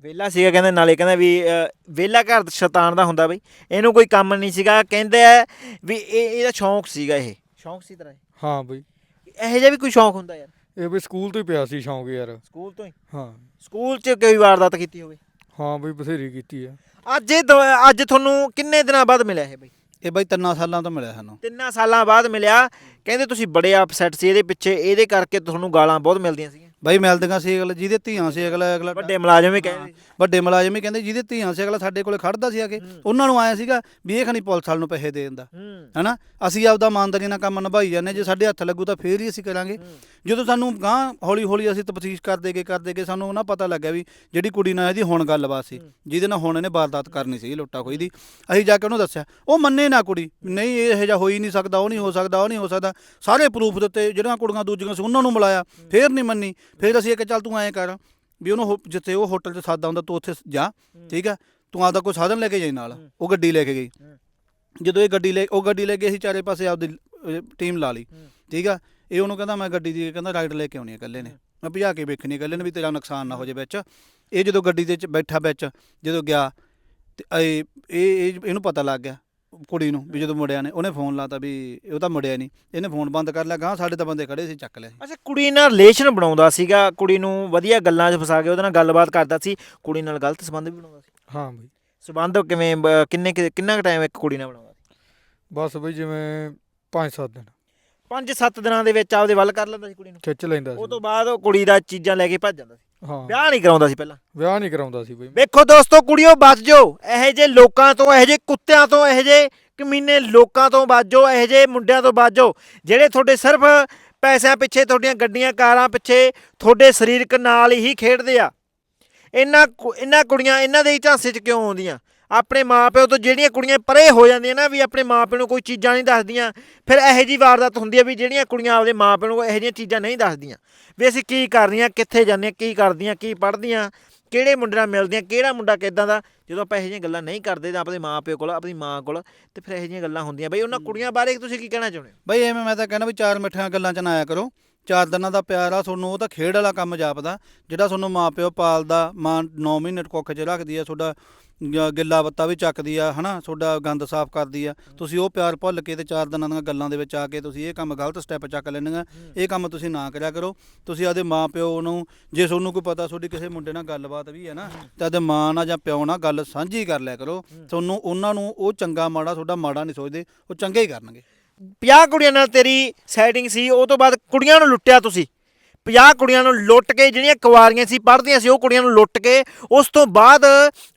ਵੇਲਾ ਸੀਗਾ ਕਹਿੰਦੇ ਨਾਲੇ ਕਹਿੰਦਾ ਵੀ ਵੇਲਾ ਘਰ ਸ਼ੈਤਾਨ ਦਾ ਹੁੰਦਾ ਬਈ। ਇਹਨੂੰ ਕੋਈ ਕੰਮ ਨਹੀਂ ਸੀਗਾ ਕਹਿੰਦੇ ਆ ਵੀ ਇਹ ਇਹਦਾ ਸ਼ੌਂਕ ਸੀਗਾ ਇਹ। ਸ਼ੌਂਕ ਸੀ ਤਰ੍ਹਾਂ ਹਾਂ ਬਈ। ਇਹੋ ਜਿਹਾ ਵੀ ਕੋਈ ਸ਼ੌਂਕ ਹੁੰਦਾ ਯਾਰ? ਇਹ ਬਈ ਸਕੂਲ ਤੋਂ ਹੀ ਪਿਆ ਸੀ ਸ਼ੌਂਕ ਯਾਰ। ਸਕੂਲ ਤੋਂ ਹੀ? ਹਾਂ। ਸਕੂਲ 'ਚ ਕੋਈ ਵਾਰਦਾਤ ਕੀਤੀ ਹੋਵੇ? ਹਾਂ ਬਈ ਬਥੇਰੀ ਕੀਤੀ ਆ। ਅੱਜ ਇਹ ਦ- ਅੱਜ ਤੁਹਾਨੂੰ ਕਿੰਨੇ ਦਿਨਾਂ ਬਾਅਦ ਮਿਲਿਆ ਇਹ ਬਈ? ਇਹ ਬਾਈ ਤਿੰਨਾਂ ਸਾਲਾਂ ਤੋਂ ਮਿਲਿਆ ਸਾਨੂੰ। ਤਿੰਨਾਂ ਸਾਲਾਂ ਬਾਅਦ ਮਿਲਿਆ। ਕਹਿੰਦੇ ਤੁਸੀਂ ਬੜੇ ਅਪਸੈਟ ਸੀ, ਇਹਦੇ ਪਿੱਛੇ ਇਹਦੇ ਕਰਕੇ ਤੁਹਾਨੂੰ ਗਾਲਾਂ ਬਹੁਤ ਮਿਲਦੀਆਂ ਸੀਗੀਆਂ। ਬਾਈ ਮਿਲਦੀਆਂ ਸੀ ਅਗਲਾ ਜਿਹਦੇ ਧੀਆਂ ਸੀ ਅਗਲਾ ਅਗਲਾ ਵੱਡੇ ਮੁਲਾਜ਼ਮ ਵੀ ਕਹਿੰਦੇ ਵੱਡੇ ਮੁਲਾਜ਼ਮ ਹੀ ਕਹਿੰਦੇ ਜਿਹਦੇ ਧੀਆਂ ਸੀ ਅਗਲਾ ਸਾਡੇ ਕੋਲੇ ਖੜਦਾ ਸੀ ਆ ਕੇ ਉਹਨਾਂ ਨੂੰ ਆਇਆ ਸੀਗਾ ਵੀ ਇਹ ਖਣੀ ਪੁਲਿਸ ਵਾਲ ਨੂੰ ਪੈਸੇ ਦੇ। ਦਿੰਦਾ ਹੂੰ। ਹਨਾ? ਅਸੀਂ ਆਪਦਾ ਇਮਾਨਦਾਰੀ ਨਾਲ ਕੰਮ ਨਿਭਾਈ ਜਾਂਦੇ ਜੇ ਸਾਡੇ ਹੱਥ ਲੱਗੂ ਤਾਂ ਫੇਰ ਹੀ ਅਸੀਂ ਕਰਾਂਗੇ। ਜਦੋਂ ਸਾਨੂੰ ਗਾਂ ਹੌਲੀ ਹੌਲੀ ਅਸੀਂ ਤਫਤੀਸ਼ ਕਰਦੇ ਗਏ ਕਰਦੇ ਗਏ ਸਾਨੂੰ ਉਹਨਾਂ ਪਤਾ ਲੱਗਿਆ ਵੀ ਜਿਹੜੀ ਕੁੜੀ ਨਾਲ ਇਹਦੀ ਹੁਣ ਗੱਲਬਾਤ ਸੀ ਜਿਹਦੇ ਨਾਲ ਹੁਣ ਇਹਨੇ ਵਾਰਦਾਤ ਕਰਨੀ ਸੀ ਲੁੱਟਾ ਖੋਈ ਦੀ। ਅਸੀਂ ਜਾ ਕੇ ਉਹਨੂੰ ਦੱਸਿਆ ਉਹ ਮੰਨੇ ਨਾ ਕੁੜੀ। ਨਹੀਂ ਇਹ ਇਹੋ ਜਿਹਾ ਹੋ ਹੀ ਨਹੀਂ ਸਕਦਾ ਉਹ ਨਹੀਂ ਹੋ ਸਕਦਾ ਉਹ ਨਹੀਂ ਹੋ ਸਕਦਾ। ਸਾਰੇ ਪ੍ਰੂਫ ਦਿੱਤੇ ਜਿਹੜੀਆਂ ਕੁੜੀਆਂ ਦੂਜੀਆਂ ਸੀ ਉਹਨਾਂ ਨੂੰ ਮਿਲਾਇਆ ਫੇਰ ਨਹੀਂ ਮੰਨੀ। ਫੇਰ ਅਸੀਂ ਇਹ ਕਿ ਚੱਲ ਤੂੰ ਐਂ ਕਰ ਵੀ ਉਹਨੂੰ ਹੋ- ਜਿੱਥੇ ਉਹ ਹੋਟਲ 'ਚ ਸਾਦਾ ਹੁੰਦਾ ਤੂੰ ਉੱਥੇ ਜਾ ਠੀਕ ਆ ਤੂੰ ਆਪਦਾ ਕੋਈ ਸਾਧਨ ਲੈ ਕੇ ਜਾਈ ਨਾਲ ਉਹ ਗੱਡੀ ਲੈ ਕੇ ਗਈ। ਜਦੋਂ ਇਹ ਗੱਡੀ ਲੈ ਉਹ ਗੱਡੀ ਲੈ ਕੇ ਅਸੀਂ ਚਾਰੇ ਪਾਸੇ ਆਪਦੀ ਟੀਮ ਲਾ ਲਈ ਠੀਕ ਆ? ਇਹ ਉਹਨੂੰ ਕਹਿੰਦਾ ਮੈਂ ਗੱਡੀ ਦੀ ਕਹਿੰਦਾ ਰਾਈਡ ਲੈ ਕੇ ਆਉਣੀ ਹੈ ਇਕੱਲੇ ਨੇ। ਮੈਂ ਭਜਾ ਕੇ ਵੇਖਣੀ ਇਕੱਲੇ ਨੇ ਵੀ ਤੇਰਾ ਨੁਕਸਾਨ ਨਾ ਹੋ ਜਾਏ ਵਿੱਚ। ਇਹ ਜਦੋਂ ਗੱਡੀ ਦੇ ਵਿੱਚ ਬੈਠਾ ਵਿੱਚ ਜਦੋਂ ਗਿਆ ਤੇ ਇਹ ਇਹ ਇਹ- ਇਹਨੂੰ ਪਤਾ ਲੱਗ ਗਿਆ ਕੁੜੀ ਨੂੰ ਵੀ ਜਦੋਂ ਮੁੜਿਆ ਨੇ ਉਹਨੇ ਫੋਨ ਲਾਤਾ ਵੀ ਉਹ ਤਾਂ ਮੁੜਿਆ ਨਹੀਂ। ਇਹਨੇ ਫੋਨ ਬੰਦ ਕਰ ਲਿਆ ਗਾਂ ਸਾਡੇ ਤਾਂ ਬੰਦੇ ਖੜੇ ਸੀ ਚੱਕ ਲਿਆ ਅੱਛਾ ਕੁੜੀ ਨਾਲ ਰਿਲੇਸ਼ਨ ਬਣਾਉਂਦਾ ਸੀਗਾ ਕੁੜੀ ਨੂੰ ਵਧੀਆ ਗੱਲਾਂ 'ਚ ਫਸਾ ਕੇ ਉਹਦੇ ਨਾਲ ਗੱਲਬਾਤ ਕਰਦਾ ਸੀ ਕੁੜੀ ਨਾਲ ਗਲਤ ਸੰਬੰਧ ਵੀ ਬਣਾਉਂਦਾ ਸੀ? ਹਾਂ ਬਈ। ਸੰਬੰਧ ਕਿਵੇਂ ਬ- ਕਿੰਨੇ ਕੁ- ਕਿੰਨਾ ਕੁ ਟਾਈਮ ਇੱਕ ਕੁੜੀ ਨਾਲ ਬਣਾਉਂਦਾ ਸੀ? ਬਸ ਬਈ ਜਿਵੇਂ 5-7 ਦਿਨ। 5-7 ਦਿਨਾਂ ਦੇ ਵਿੱਚ ਆਪਦੇ ਵੱਲ ਕਰ ਲੈਂਦਾ ਸੀ ਕੁੜੀ ਨੂੰ? ਖਿੱਚ ਲੈਂਦਾ ਉਹ ਸੀ ਤੋਂ ਬਾਅਦ ਉਹ ਕੁੜੀ ਦਾ ਚੀਜ਼ਾਂ ਲੈ ਕੇ ਭੱਜ ਜਾਂਦਾ ਸੀ। ਹਾਂ। ਵਿਆਹ ਨਹੀਂ ਕਰਾਉਂਦਾ ਸੀ ਪਹਿਲਾਂ। ਵਿਆਹ ਨਹੀਂ ਕਰਾਉਂਦਾ ਸੀ ਬਈ ਵੇਖੋ ਦੋਸਤੋ ਕੁੜੀਓ ਬਚ ਜਾਓ। ਇਹੋ ਜਿਹੇ ਲੋਕਾਂ ਤੋਂ ਇਹੋ ਜਿਹੇ ਕੁੱਤਿਆਂ ਤੋਂ ਇਹੋ ਜਿਹੇ ਕਮੀਨੇ ਲੋਕਾਂ ਤੋਂ ਬਚ ਜਾਓ ਇਹੋ ਜਿਹੇ ਮੁੰਡਿਆਂ ਤੋਂ ਬਚ ਜਾਓ ਜਿਹੜੇ ਤੁਹਾਡੇ ਸਿਰਫ ਪੈਸਿਆਂ ਪਿੱਛੇ ਤੁਹਾਡੀਆਂ ਗੱਡੀਆਂ ਕਾਰਾਂ ਪਿੱਛੇ ਤੁਹਾਡੇ ਸਰੀਰਕ ਨਾਲ ਹੀ ਖੇਡਦੇ ਆ। ਇਹਨਾਂ ਕੁ- ਇਹਨਾਂ ਕੁੜੀਆਂ ਇਹਨਾਂ ਦੇ ਹੀ ਝਾਂਸੇ 'ਚ ਕਿਉਂ ਆਉਂਦੀਆਂ? ਆਪਣੇ ਮਾਪਿਓ ਤੋਂ ਜਿਹੜੀਆਂ ਕੁੜੀਆਂ ਪਰੇ ਹੋ ਜਾਂਦੀਆਂ ਨਾ ਵੀ ਆਪਣੇ ਮਾਪਿਓ ਨੂੰ ਕੋਈ ਚੀਜ਼ਾਂ ਨਹੀਂ ਦੱਸਦੀਆਂ। ਫਿਰ ਇਹੋ ਜੀ ਵਾਰਦਾਤ ਹੁੰਦੀ ਹੈ ਵੀ ਜਿਹੜੀਆਂ ਕੁੜੀਆਂ ਆਪਦੇ ਮਾਪਿਓ ਨੂੰ ਇਹੋ ਜਿਹੀਆਂ ਚੀਜ਼ਾਂ ਨਹੀਂ ਦੱਸਦੀਆਂ। ਵੀ ਅਸੀਂ ਕੀ ਕਰ ਰਹੀਆਂ ਕਿੱਥੇ ਜਾਂਦੀਆਂ ਕੀ ਕਰਦੀਆਂ ਕੀ ਪੜ੍ਹਦੀਆਂ ਕਿਹੜੇ ਮੁੰਡੇ ਨਾਲ ਮਿਲਦੀਆਂ ਕਿਹੜਾ ਮੁੰਡਾ ਕਿਦਾਂ ਦਾ। ਜਦੋਂ ਆਪਾਂ ਇਹੋ ਜਿਹੀਆਂ ਗੱਲਾਂ ਨਹੀਂ ਕਰਦੇ ਤਾਂ ਆਪਣੇ ਮਾਪਿਓ ਕੋਲ ਆਪਣੀ ਮਾਂ ਕੋਲ ਤੇ ਫਿਰ ਇਹੋ ਜਿਹੀਆਂ ਗੱਲਾਂ ਹੁੰਦੀਆਂ। ਬਈ ਉਹਨਾਂ ਕੁੜੀਆਂ ਬਾਰੇ ਤੁਸੀਂ ਕੀ ਕਹਿਣਾ ਚਾਹੁੰਦੇ ਹੋ? ਬਈ ਐਵੇਂ ਮੈਂ ਤਾਂ ਕਹਿੰਦਾ ਵੀ ਚਾਰ ਮਿੱਠੀਆਂ ਗੱਲਾਂ ਚ ਨਾ ਆਇਆ ਕਰੋ। ਚਾਰ ਦਿਨਾਂ ਦਾ ਪਿਆਰ ਆ ਤੁਹਾਨੂੰ ਉਹ ਤਾਂ ਖੇਡ ਵਾਲਾ ਕੰਮ ਜਾਪਦਾ। ਜਿਹੜਾ ਤੁਹਾਨੂੰ ਮਾਪਿਓ ਪਾਲਦਾ ਮਾਂ 9 ਮਹੀਨੇ ਕੁੱਖ 'ਚ ਰੱਖਦੀ ਆ ਤੁਹਾਡਾ ਗਿੱਲਾ ਬੱਤਾ ਵੀ ਚੱਕਦੀ ਆ ਹਨਾ? ਤੁਹਾਡਾ ਗੰਦ ਸਾਫ਼ ਕਰਦੀ ਆ। ਤੁਸੀਂ ਉਹ ਪਿਆਰ ਭੁੱਲ ਕੇ ਤੇ ਚਾਰ ਦਿਨਾਂ ਦੀਆਂ ਗੱਲਾਂ ਦੇ ਵਿੱਚ ਆ ਕੇ ਤੁਸੀਂ ਇਹ ਕੰਮ ਗਲਤ ਸਟੈਪ ਚੱਕ ਲੈਣੀਆਂ ਇਹ ਕੰਮ ਤੁਸੀਂ ਨਾ ਕਰਿਆ ਕਰੋ। ਤੁਸੀਂ ਆਦੇ ਮਾਪਿਓ ਨੂੰ ਜੇ ਤੁਹਾਨੂੰ ਕੋਈ ਪਤਾ ਤੁਹਾਡੀ ਕਿਸੇ ਮੁੰਡੇ ਨਾਲ ਗੱਲਬਾਤ ਵੀ ਹੈ ਨਾ ਤੇ ਆਦੇ ਮਾਂ ਨਾਲ ਜਾਂ ਪਿਓ ਨਾਲ ਗੱਲ ਸਾਂਝੀ ਕਰ ਲਿਆ ਕਰੋ। ਤੁਹਾਨੂੰ ਉਹਨਾਂ ਨੂੰ ਉਹ ਚੰਗਾ ਮਾੜਾ ਤੁਹਾਡਾ ਮਾੜਾ ਨਹੀਂ ਸੋਚਦੇ ਉਹ ਚੰਗਾ ਹੀ ਕਰਨਗੇ। 50 ਕੁੜੀਆਂ ਨਾਲ ਤੇਰੀ ਸੈਟਿੰਗ ਸੀ ਉਹ ਤੋਂ ਬਾਅਦ ਕੁੜੀਆਂ ਨੂੰ ਲੁੱਟਿਆ ਤੁਸੀਂ? 50 ਕੁੜੀਆਂ ਨੂੰ ਲੁੱਟ ਕੇ ਜਿਹੜੀਆਂ ਕੁਵਾਰੀਆਂ ਸੀ ਪੜ੍ਹਦੀਆਂ ਸੀ ਉਹ ਕੁੜੀਆਂ ਨੂੰ ਲੁੱਟ ਕੇ ਉਸ ਤੋਂ ਬਾਅਦ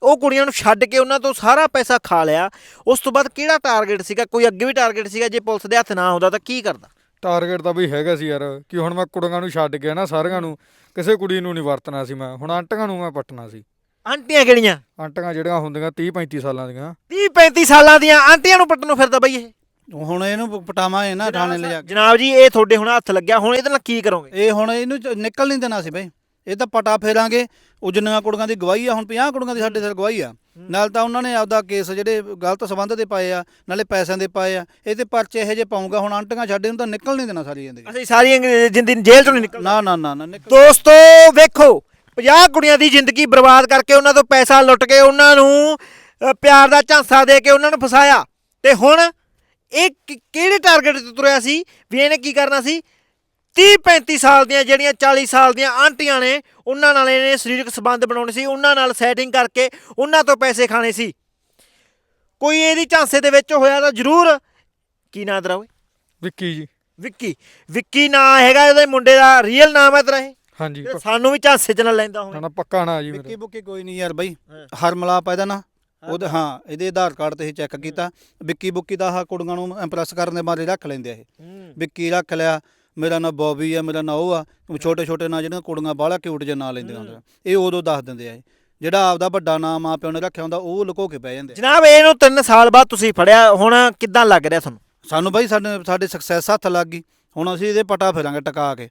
ਉਹ ਕੁੜੀਆਂ ਨੂੰ ਛੱਡ ਕੇ ਉਹਨਾਂ ਤੋਂ ਸਾਰਾ ਪੈਸਾ ਖਾ ਲਿਆ। ਉਸ ਤੋਂ ਬਾਅਦ ਕਿਹੜਾ ਟਾਰਗੇਟ ਸੀਗਾ? ਕੋਈ ਅੱਗੇ ਵੀ ਟਾਰਗੇਟ ਸੀਗਾ? ਜੇ ਪੁਲਿਸ ਦੇ ਹੱਥ ਨਾ ਆਉਂਦਾ ਤਾਂ ਕੀ ਕਰਦਾ? ਟਾਰਗੇਟ ਤਾਂ ਬਈ ਹੈਗਾ ਸੀ ਯਾਰ ਕਿ ਹੁਣ ਮੈਂ ਕੁੜੀਆਂ ਨੂੰ ਛੱਡ ਗਿਆ ਨਾ ਸਾਰੀਆਂ ਨੂੰ ਕਿਸੇ ਕੁੜੀ ਨੂੰ ਨਹੀਂ ਵਰਤਣਾ ਸੀ ਮੈਂ ਹੁਣ ਆਂਟੀਆਂ ਨੂੰ ਮੈਂ ਪੱਟਣਾ ਸੀ। ਆਂਟੀਆਂ ਕਿਹੜੀਆਂ? ਆਂਟੀਆਂ ਜਿਹੜੀਆਂ ਹੁੰਦੀਆਂ 30 35 ਸਾਲਾਂ ਦੀਆਂ। 30 35 ਸਾਲਾਂ ਦੀਆਂ ਆਂਟੀਆਂ ਨੂੰ ਪੱਟਣ ਨੂੰ ਫਿਰਦਾ ਬਈ ਇਹ। ਹੁਣ ਇਹਨੂੰ ਪਟਾਵਾਂ ਇਹ ਨਾ ਥਾਣੇ ਲਿਜਾ ਕੇ। ਜਨਾਬ ਜੀ ਇਹ ਤੁਹਾਡੇ ਹੁਣ ਹੱਥ ਲੱਗਿਆ ਹੁਣ ਇਹਦੇ ਨਾਲ ਕੀ ਕਰੋਗੇ? ਇਹ ਹੁਣ ਇਹਨੂੰ ਚ- ਨਿਕਲ ਨਹੀਂ ਦੇਣਾ ਸੀ ਬਈ। ਇਹ ਤਾਂ ਪਟਾ ਫੇਰਾਂਗੇ ਉਹ ਜਿੰਨੀਆਂ ਕੁੜੀਆਂ ਦੀ ਗਵਾਹੀ ਆ ਹੁਣ 50 ਕੁੜੀਆਂ ਦੀ ਸਾਡੇ ਸਿਰ ਗਵਾਹੀ ਆ। ਨਾਲ ਤਾਂ ਉਹਨਾਂ ਨੇ ਆਪਦਾ ਕੇਸ ਜਿਹੜੇ ਗਲਤ ਸਬੰਧ ਦੇ ਪਾਏ ਆ ਨਾਲੇ ਪੈਸਿਆਂ ਦੇ ਪਾਏ ਆ ਇਹ ਤੇ ਪਰਚੇ ਇਹੋ ਜਿਹੇ ਪਾਉਂਗਾ ਹੁਣ ਆਂਟੀਆਂ ਛੱਡੇ ਨੂੰ ਤਾਂ ਨਿਕਲ ਨਹੀਂ ਦੇਣਾ ਸਾਰੀ ਜ਼ਿੰਦਗੀ। ਅਸੀਂ ਸਾਰੀ ਅੰਗ- ਜ਼ਿੰਦਗੀ ਜੇਲ੍ਹ ਚੋਂ ਨਹੀਂ ਨਿਕਲ ਨਾ ਨਾ ਨਾ ਨਾ ਨਿਕਲ ਦੋਸਤੋ ਵੇਖੋ 50 ਕੁੜੀਆਂ ਦੀ ਜ਼ਿੰਦਗੀ ਬਰਬਾਦ ਕਰਕੇ ਉਹਨਾਂ ਤੋਂ ਪੈਸਾ ਲੁੱਟ ਕੇ ਉਹਨਾਂ ਨੂੰ ਅ, ਪਿਆਰ ਦਾ ਝਾਂਸਾ ਦੇ ਕੇ ਉਹਨਾਂ ਨੂੰ ਫਸਾਇਆ। ਤੇ ਹੁਣ ਇਹ ਕਿ- ਕਿਹੜੇ ਟਾਰਗੇਟ ਤੇ ਤੁਰਿਆ ਸੀ? ਵੀ ਇਹਨੇ ਕੀ ਕਰਨਾ ਸੀ? 30 35 ਸਾਲ ਦੀਆਂ ਜਿਹੜੀਆਂ 40 ਸਾਲ ਦੀਆਂ ਆਂਟੀਆਂ ਨੇ ਉਹਨਾਂ ਨਾਲ ਇਹਨੇ ਸਰੀਰਕ ਸੰਬੰਧ ਬਣਾਉਣੇ ਸੀ ਉਹਨਾਂ ਨਾਲ ਸੈਟਿੰਗ ਕਰਕੇ ਉਹਨਾਂ ਤੋਂ ਪੈਸੇ ਖਾਣੇ ਸੀ। ਕੋਈ ਇਹਦੀ ਝਾਂਸੇ ਦੇ ਵਿੱਚ ਹੋਇਆ ਤਾਂ ਜ਼ਰੂਰ। ਕੀ ਨਾਂ ਤੇਰਾ ਓਏ? ਵਿੱਕੀ ਜੀ। ਵਿੱਕੀ। ਵਿੱਕੀ ਨਾਂ ਹੈਗਾ ਇਹਦੇ ਮੁੰਡੇ ਦਾ ਰੀਅਲ ਨਾਮ ਹੈ ਤੇਰਾ ਇਹ? ਹਾਂਜੀ ਸਾਨੂੰ ਵੀ ਝਾਂਸੇ 'ਚ ਨਾ ਲੈਂਦਾ ਹੋਵੇ। ਨਾ ਪੱਕਾ ਨਾ ਜੀ ਵਿੱਕੀ ਬੁੱਕੀ ਕੋਈ ਨਹੀਂ ਯਾਰ ਬਾਈ। ਹਾਂ। ਹਰਮਲਾਪ ਇਹਦਾ ਨਾ। ਉਹਦੇ ਹਾਂ ਇਹਦੇ ਆਧਾਰ ਕਾਰਡ ਤੇ ਹੀ। ਚੈੱਕ ਕੀਤਾ। ਵਿੱਕੀ ਬੁੱਕੀ ਦਾ ਆਹ ਕੁੜੀਆਂ ਨੂੰ ਇੰਪ੍ਰੈਸ ਕਰਨ ਦੇ ਬਾਰੇ ਰੱਖ ਲੈਂਦੇ ਆ ਇਹ। ਵਿੱਕੀ ਰੱਖ ਲਿਆ ਮੇਰਾ ਨਾਂ ਬੌਬੀ ਆ ਮੇਰਾ ਨਾਂ ਉਹ ਆ। ਛੋਟੇ ਛੋਟੇ ਨਾਂ ਜਿਹੜੀਆਂ ਕੁੜੀਆਂ ਬਾਹਲਾ ਕਿਊਟ ਜਿਹਾ ਨਾਂ ਲੈਂਦੀਆਂ ਹੁੰਦੀਆਂ। ਇਹ ਉਦੋਂ ਦੱਸ ਦਿੰਦੇ ਆ ਇਹ। ਜਿਹੜਾ ਆਪਦਾ ਵੱਡਾ ਨਾਂ ਮਾਂ ਪਿਓ ਨੇ ਰੱਖਿਆ ਹੁੰਦਾ ਉਹ ਲੁਕੋ ਕੇ ਪੈ ਜਾਂਦੇ ਆ। ਜਨਾਬ ਇਹਨੂੰ 3 ਸਾਲ ਬਾਅਦ ਤੁਸੀਂ ਫੜਿਆ ਹੁਣ ਕਿੱਦਾਂ ਲੱਗ ਰਿਹਾ ਤੁਹਾਨੂੰ? ਸਾਨੂੰ ਬਾਈ ਸਾਡੇ ਸਾਡੇ ਸਕਸੈਸ ਹੱਥ ਲੱਗ ਗਈ। ਹੁਣ ਅਸੀਂ ਇਹਦੇ ਪਟਾ ਫੇਰਾਂਗੇ ਟਕਾ ਕੇ।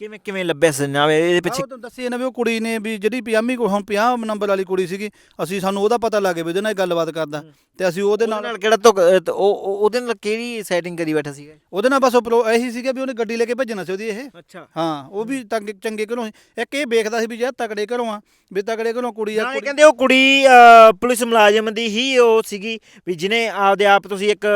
ਕਿਵੇਂ ਕਿਵੇਂ ਲੱਭਿਆ ਸੀ ਜਨਾਬ ਇਹਦੇ ਪਿੱਛੇ ਤੁਹਾਨੂੰ ਦੱਸੀ ਨਾ ਵੀ ਉਹ ਕੁੜੀ ਨੇ ਵੀ ਜਿਹੜੀ ਪਿਆਮੀ ਕੋ ਹੁਣ 50 ਨੰਬਰ ਵਾਲੀ ਕੁੜੀ ਸੀਗੀ ਅਸੀਂ ਸਾਨੂੰ ਉਹਦਾ ਪਤਾ ਲੱਗ ਗਿਆ ਵੀ ਉਹਦੇ ਨਾਲ ਗੱਲਬਾਤ ਕਰਦਾ। ਤੇ ਅਸੀਂ ਉਹਦੇ ਨਾਲ ਨਾਲ ਕਿਹੜਾ ਤੋਂ ਉਹ ਉਹ- ਉਹਦੇ ਨਾਲ ਕਿਹੜੀ ਸੈਟਿੰਗ ਕਰੀ ਬੈਠਾ ਸੀਗਾ? ਉਹਦੇ ਨਾਲ ਬਸ ਉਹ ਪ੍ਰੋ ਇਹੀ ਸੀਗਾ ਵੀ ਉਹਨੇ ਗੱਡੀ ਲੈ ਕੇ ਭੱਜਣਾ ਸੀ ਉਹਦੀ ਇਹ। ਅੱਛਾ। ਹਾਂ ਉਹ ਵੀ ਤੰਗ ਚੰਗੇ ਘਰੋਂ ਸੀ। ਇੱਕ ਇਹ ਵੇਖਦਾ ਸੀ ਵੀ ਯਾਰ ਤਕੜੇ ਘਰੋਂ ਆ ਵੀ ਤਕੜੇ ਘਰੋਂ ਕੁੜੀ ਆ ਨਾਲੇ ਕੁੜੀ- ਕਹਿੰਦੇ ਉਹ ਕੁੜੀ ਅਹ, ਪੁਲਿਸ ਮੁਲਾਜ਼ਮ ਦੀ ਹੀ ਉਹ ਸੀਗੀ ਵੀ ਜਿਹਨੇ ਆਪਦੇ ਆਪ ਤੁਸੀਂ ਇੱਕ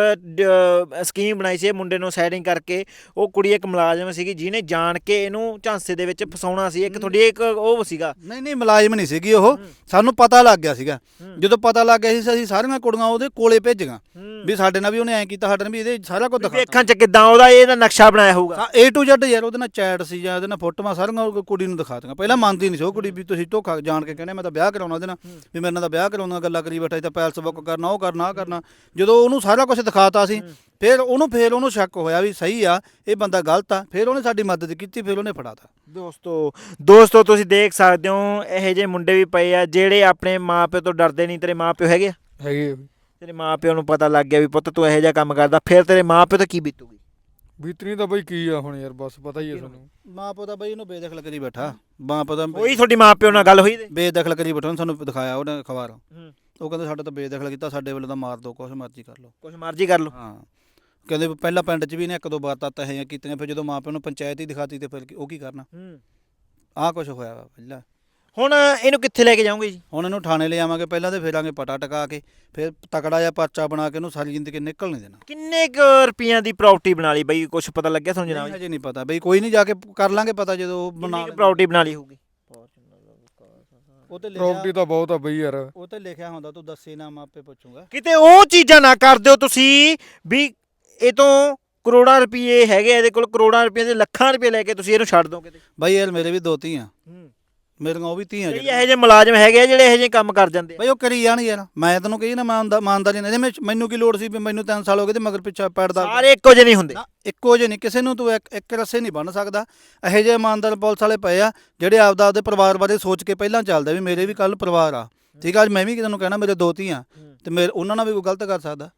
ਸਕੀਮ ਬਣਾਈ ਸੀ ਇਹ ਮੁੰਡੇ ਨੂੰ ਸੈਟਿੰਗ ਕਰਕੇ ਉਹ ਕੁੜੀ ਇੱਕ ਮੁਲਾਜ਼ਮ ਸੀਗੀ ਜਿਹਨੇ ਜਾਣ ਕੇ ਇਹਨੂੰ ਝਾਂਸੇ ਦੇ ਵਿੱਚ ਫਸਾਉਣਾ ਸੀ ਇੱਕ ਤੁਹਾਡੀ ਇੱਕ ਉਹ ਸੀਗਾ। ਨਹੀਂ ਨਹੀਂ ਮੁਲਾਜ਼ਮ ਨਹੀਂ ਸੀਗੀ ਉਹ। ਸਾਨੂੰ ਪਤਾ ਲੱਗ ਗਿਆ ਸੀਗਾ। ਜਦੋਂ ਪਤਾ ਲੱਗ ਗਿਆ ਸੀ ਅਸੀਂ ਸਾਰੀਆਂ ਕੁੜੀਆਂ ਉਹਦੇ ਕੋਲੇ ਭੇਜੀਆਂ। ਵੀ ਸਾਡੇ ਨਾਲ ਵੀ ਉਹਨੇ ਐਂ ਕੀਤਾ ਸਾਡੇ ਨਾਲ ਵੀ ਇਹਦੇ ਸਾਰਾ ਕੁਝ ਦਿਖਾ ਵੇਖਣ ਚ ਕਿਦਾਂ ਉਹਦਾ ਇਹਦਾ ਨਕਸ਼ਾ ਬਣਾਇਆ ਹੋਊਗਾ। A to Z ਯਾਰ ਉਹਦੇ ਨਾਲ ਚੈਟ ਸੀ ਜਾਂ ਉਹਦੇ ਨਾਲ ਫੋਟੋਆਂ ਸਾਰੀਆਂ ਉਹ ਕੁੜੀ ਨੂੰ ਦਿਖਾ ਦਿੱਤੀਆਂ। ਪਹਿਲਾਂ ਮੰਨਦੀ ਨਹੀਂ ਸੀ ਉਹ ਕੁੜੀ ਵੀ ਤੁਸੀਂ ਧੋਖਾ ਜਾਣ ਕੇ ਕਹਿੰਦੇ ਮੈਂ ਤਾਂ ਵਿਆਹ ਕਰਾਉਣਾ ਉਹਦੇ ਨਾਲ ਵੀ ਮੇਰੇ ਨਾਲ ਤਾਂ ਵਿਆਹ ਕਰਾਉਣਾ ਗੱਲਾਂ ਕਰੀ ਬੈਠਾ ਸੀ ਤਾਂ ਪੈਲਸ ਬੁੱਕ ਕਰਨਾ ਉਹ ਕਰਨਾ ਆ ਕਰਨਾ। ਜਦੋਂ ਉਹਨੂੰ ਸਾਰਾ ਕੁਝ ਦਿਖਾਤਾ ਸੀ ਫਿਰ ਉਹਨੂੰ ਫਿਰ ਉਹਨੂੰ ਸ਼ੱਕ ਹੋਇਆ ਵੀ ਸਹੀ ਆ ਇਹ ਬੰਦਾ ਗਲਤ ਆ ਫਿਰ ਉਹਨੇ ਸਾਡੀ ਮਦਦ ਕੀਤੀ ਫਿਰ ਉਹਨੇ ਫੜਾਤਾ। ਦੋਸਤੋ ਦੋਸਤੋ ਤੁਸੀਂ ਦੇਖ ਸਕਦੇ ਹੋ ਇਹੋ ਜਿਹੇ ਮੁੰਡੇ ਵੀ ਪਏ ਆ ਜਿਹੜੇ ਆਪਣੇ ਮਾਪਿਓ ਤੋਂ ਡਰਦੇ ਨਹੀਂ ਤੇਰੇ ਮਾਪਿਓ ਹੈਗੇ ਆ? ਹੈਗੇ ਆ। ਵੀ। ਤੇਰੇ ਮਾਪਿਓ ਨੂੰ ਪਤਾ ਲੱਗ ਗਿਆ ਵੀ ਪੁੱਤ ਤੂੰ ਇਹੋ ਜਿਹਾ ਕੰਮ ਕਰਦਾ ਫਿਰ ਤੇਰੇ ਮਾਪਿਓ ਤੋਂ ਕੀ ਬੀਤੂਗੀ? ਬੀਤਣੀ ਤਾਂ ਬਈ ਕੀ ਆ ਹੁਣ ਯਾਰ ਬਸ ਪਤਾ ਹੀ ਹੈ ਤੁਹਾਨੂੰ ਮਾਂ ਪਿਓ ਤਾਂ ਬਈ ਇਹਨੂੰ ਬੇਦਖਲ ਕਰੀ ਬੈਠਾ। ਮਾਂ ਪਿਓ ਤਾਂ ਕੋਈ ਤੁਹਾਡੀ ਮਾਪਿਓ ਨਾਲ ਗੱਲ ਹੋਈ ਤੇ? ਬੇਦਖਲ ਕਰੀ ਬੈਠਾ ਉਹਨੇ ਸਾਨੂੰ ਦਿਖਾਇਆ ਉਹਨੇ ਅਖਬਾਰ। ਹੂੰ। ਉਹ ਕਹਿੰਦੇ ਸਾਡੇ ਤਾਂ ਬੇਦਖਲ ਕੀਤਾ ਸਾਡੇ ਵੱਲੋਂ ਤਾਂ ਮਾਰ ਦੋ ਕੁਛ ਮਰਜ਼ੀ ਕਰ ਲਓ। ਕੁਛ ਮਰਜ਼ੀ ਕਰ ਲਓ। ਹਾਂ। ਕਹਿੰਦੇ ਵੀ ਪਹਿਲਾਂ ਪਿੰਡ 'ਚ ਵੀ ਨੇ ਇੱਕ ਦੋ ਵਾਰ ਤਾਂ ਇਹ ਕੀਤੀਆਂ ਫਿਰ ਜਦੋਂ ਮਾਂ ਪਿਓ ਨੂੰ ਪੰਚਾਇਤ ਹੀ ਦਿਖਾਤੀ ਤੇ ਫਿਰ ਉਹ ਕੀ ਕਰਨਾ? ਹੂੰ। ਆਹ ਕੁਛ ਹੋਇਆ ਵਾ ਪਹਿਲਾਂ। ਹੁਣ ਇਹਨੂੰ ਕਿੱਥੇ ਲੈ ਕੇ ਜਾਓਗੇ ਜੀ? ਹੁਣ ਇਹਨੂੰ ਥਾਣੇ ਲੈ ਆਵਾਂਗੇ ਪਹਿਲਾਂ ਤੇ ਫੇਰਾਂਗੇ ਪਟਾ ਟਕਾ ਕੇ ਫਿਰ ਤਕੜਾ ਜਿਹਾ ਪਰਚਾ ਬਣਾ ਕੇ ਇਹਨੂੰ ਸਾਰੀ ਜ਼ਿੰਦਗੀ ਨਿਕਲ ਨਹੀਂ ਦੇਣਾ। ਕਿੰਨੇ ਕੁ ਰੁਪਈਆਂ ਦੀ ਪ੍ਰਾਪਰਟੀ ਬਣਾ ਲਈ ਬਈ? ਕੁਛ ਪਤਾ ਲੱਗਿਆ ਤੁਹਾਨੂੰ ਜਨਾਬ ਹਜੇ ਨਹੀਂ ਪਤਾ। ਬਈ ਕੋਈ ਨਹੀਂ ਜਾ ਕੇ ਕਰ ਲਾਂਗੇ ਪਤਾ ਜਦੋਂ ਉਹ ਬਣਾ ਕਿੰਨੀ ਪ੍ਰਾਪਰਟੀ ਬਣਾ ਲਈ ਹੋਊਗੀ? ਉਹ ਤੇ ਪ੍ਰਾਪਰਟੀ ਤਾਂ ਬਹੁਤ ਆ ਬਈ ਯਾਰ। ਉਹ ਤੇ ਲਿਖਿਆ ਹੁੰਦਾ ਤੂੰ ਦੱਸੇ ਨਾ ਮੈਂ ਆਪੇ ਪੁੱਛੂੰਗਾ। ਕਿਤੇ ਉਹ ਚੀਜ਼ਾਂ ਨਾ ਕਰ ਦਿਓ ਤੁਸੀਂ ਵੀ ਇਹ ਤੋਂ ਕਰੋੜਾਂ ਰੁਪਏ ਹੈਗੇ ਆ ਇਹਦੇ ਕੋਲ ਕਰੋੜਾਂ ਰੁਪਏ ਦੇ ਲੱਖਾਂ ਰੁਪਏ ਲੈ ਕੇ ਤੁਸੀਂ ਇਹਨੂੰ ਛੱਡ ਦੋ ਕਿਤੇ ਬਾਈ ਯਾਰ ਮੇਰੇ ਵੀ ਦੋ ਧੀਆਂ। ਹੂੰ। ਮੇਰੀਆਂ ਉਹ ਵੀ ਧੀਆਂ ਕਈ ਜਿਹੜੀਆਂ। ਇਹੋ ਜਿਹੇ ਮੁਲਾਜ਼ਮ ਹੈਗੇ ਆ ਜਿਹੜੇ ਇਹੋ ਜਿਹੇ ਕੰਮ ਕਰ ਜਾਂਦੇ ਆ। ਬਈ ਉਹ ਕਰੀ ਜਾਣ ਯਾਰ। ਮੈਂ ਤੈਨੂੰ ਕਹੀ ਨਾ ਮੈਂ ਇਮਾਨਦਾ- ਇਮਾਨਦਾਰੀ ਨਾਲ ਜਿਵੇਂ ਮੈਨੂੰ ਕੀ ਲੋੜ ਸੀ ਵੀ ਮੈਨੂੰ 3 ਸਾਲ ਹੋ ਗਏ ਤੇ ਮਗਰ ਪਿੱਛਾ ਪੈੜਦਾ ਸਾਰੇ ਇੱਕੋ ਜਿਹੇ ਨਹੀਂ ਹੁੰਦੇ। ਨਾ ਇੱਕੋ ਜਿਹੇ ਨਹੀਂ। ਕਿਸੇ ਨੂੰ ਤੂੰ ਇੱਕ ਇੱਕ ਰਸੇ ਨਹੀਂ ਬਣ ਸਕਦਾ। ਇਹੋ ਜਿਹੇ ਇਮਾਨਦਾਰ ਪੁਲਿਸ ਵਾਲੇ ਪਏ ਆ ਜਿਹੜੇ ਆਪਦਾ ਆਪਦੇ ਪਰਿਵਾਰ ਬਾਰੇ ਸੋਚ ਕੇ ਪਹਿਲਾਂ ਚੱਲਦੇ ਵੀ ਮੇਰੇ ਵੀ ਕੱਲ ਪਰਿਵਾਰ ਆ। ਠੀਕ ਆ ਅੱਜ ਮੈਂ ਵੀ ਤੈਨੂੰ ਕਹਿਣਾ ਮੇਰੇ ਦੋ ਧੀਆਂ। ਤੇ ਮੇਰੇ ਉਹਨਾਂ ਨਾਲ ਵੀ ਕੋਈ ਗਲਤ ਕਰ ਸਕਦਾ।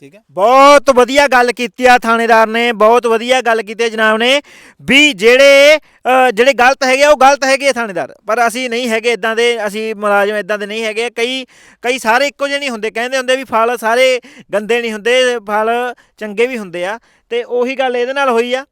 ਠੀਕ ਹੈ? ਬਹੁਤ ਵਧੀਆ ਗੱਲ ਕੀਤੀ ਆ ਥਾਣੇਦਾਰ ਨੇ ਬਹੁਤ ਵਧੀਆ ਗੱਲ ਕੀਤੀ ਹੈ ਜਨਾਬ ਨੇ। ਵੀ ਜਿਹੜੇ ਅ, ਜਿਹੜੇ ਗਲਤ ਹੈਗੇ ਆ, ਉਹ ਗਲਤ ਹੈਗੇ ਆ ਥਾਣੇਦਾਰ। ਪਰ ਅਸੀਂ ਨਹੀਂ ਹੈਗੇ ਇਦਾਂ ਦੇ ਅਸੀਂ ਮੁਲਾਜ਼ਮ ਇਦਾਂ ਦੇ ਨਹੀਂ ਹੈਗੇ। ਕਈ ਕਈ ਸਾਰੇ ਇੱਕੋ ਜਿਹੇ ਨਹੀਂ ਹੁੰਦੇ। ਕਹਿੰਦੇ ਹੁੰਦੇ ਵੀ ਫਲ ਸਾਰੇ ਗੰਦੇ ਨਹੀਂ ਹੁੰਦੇ ਫਲ ਚੰਗੇ ਵੀ ਹੁੰਦੇ ਆ। ਤੇ ਉਹੀ ਗੱਲ ਇਹਦੇ ਨਾਲ ਹੋਈ ਆ।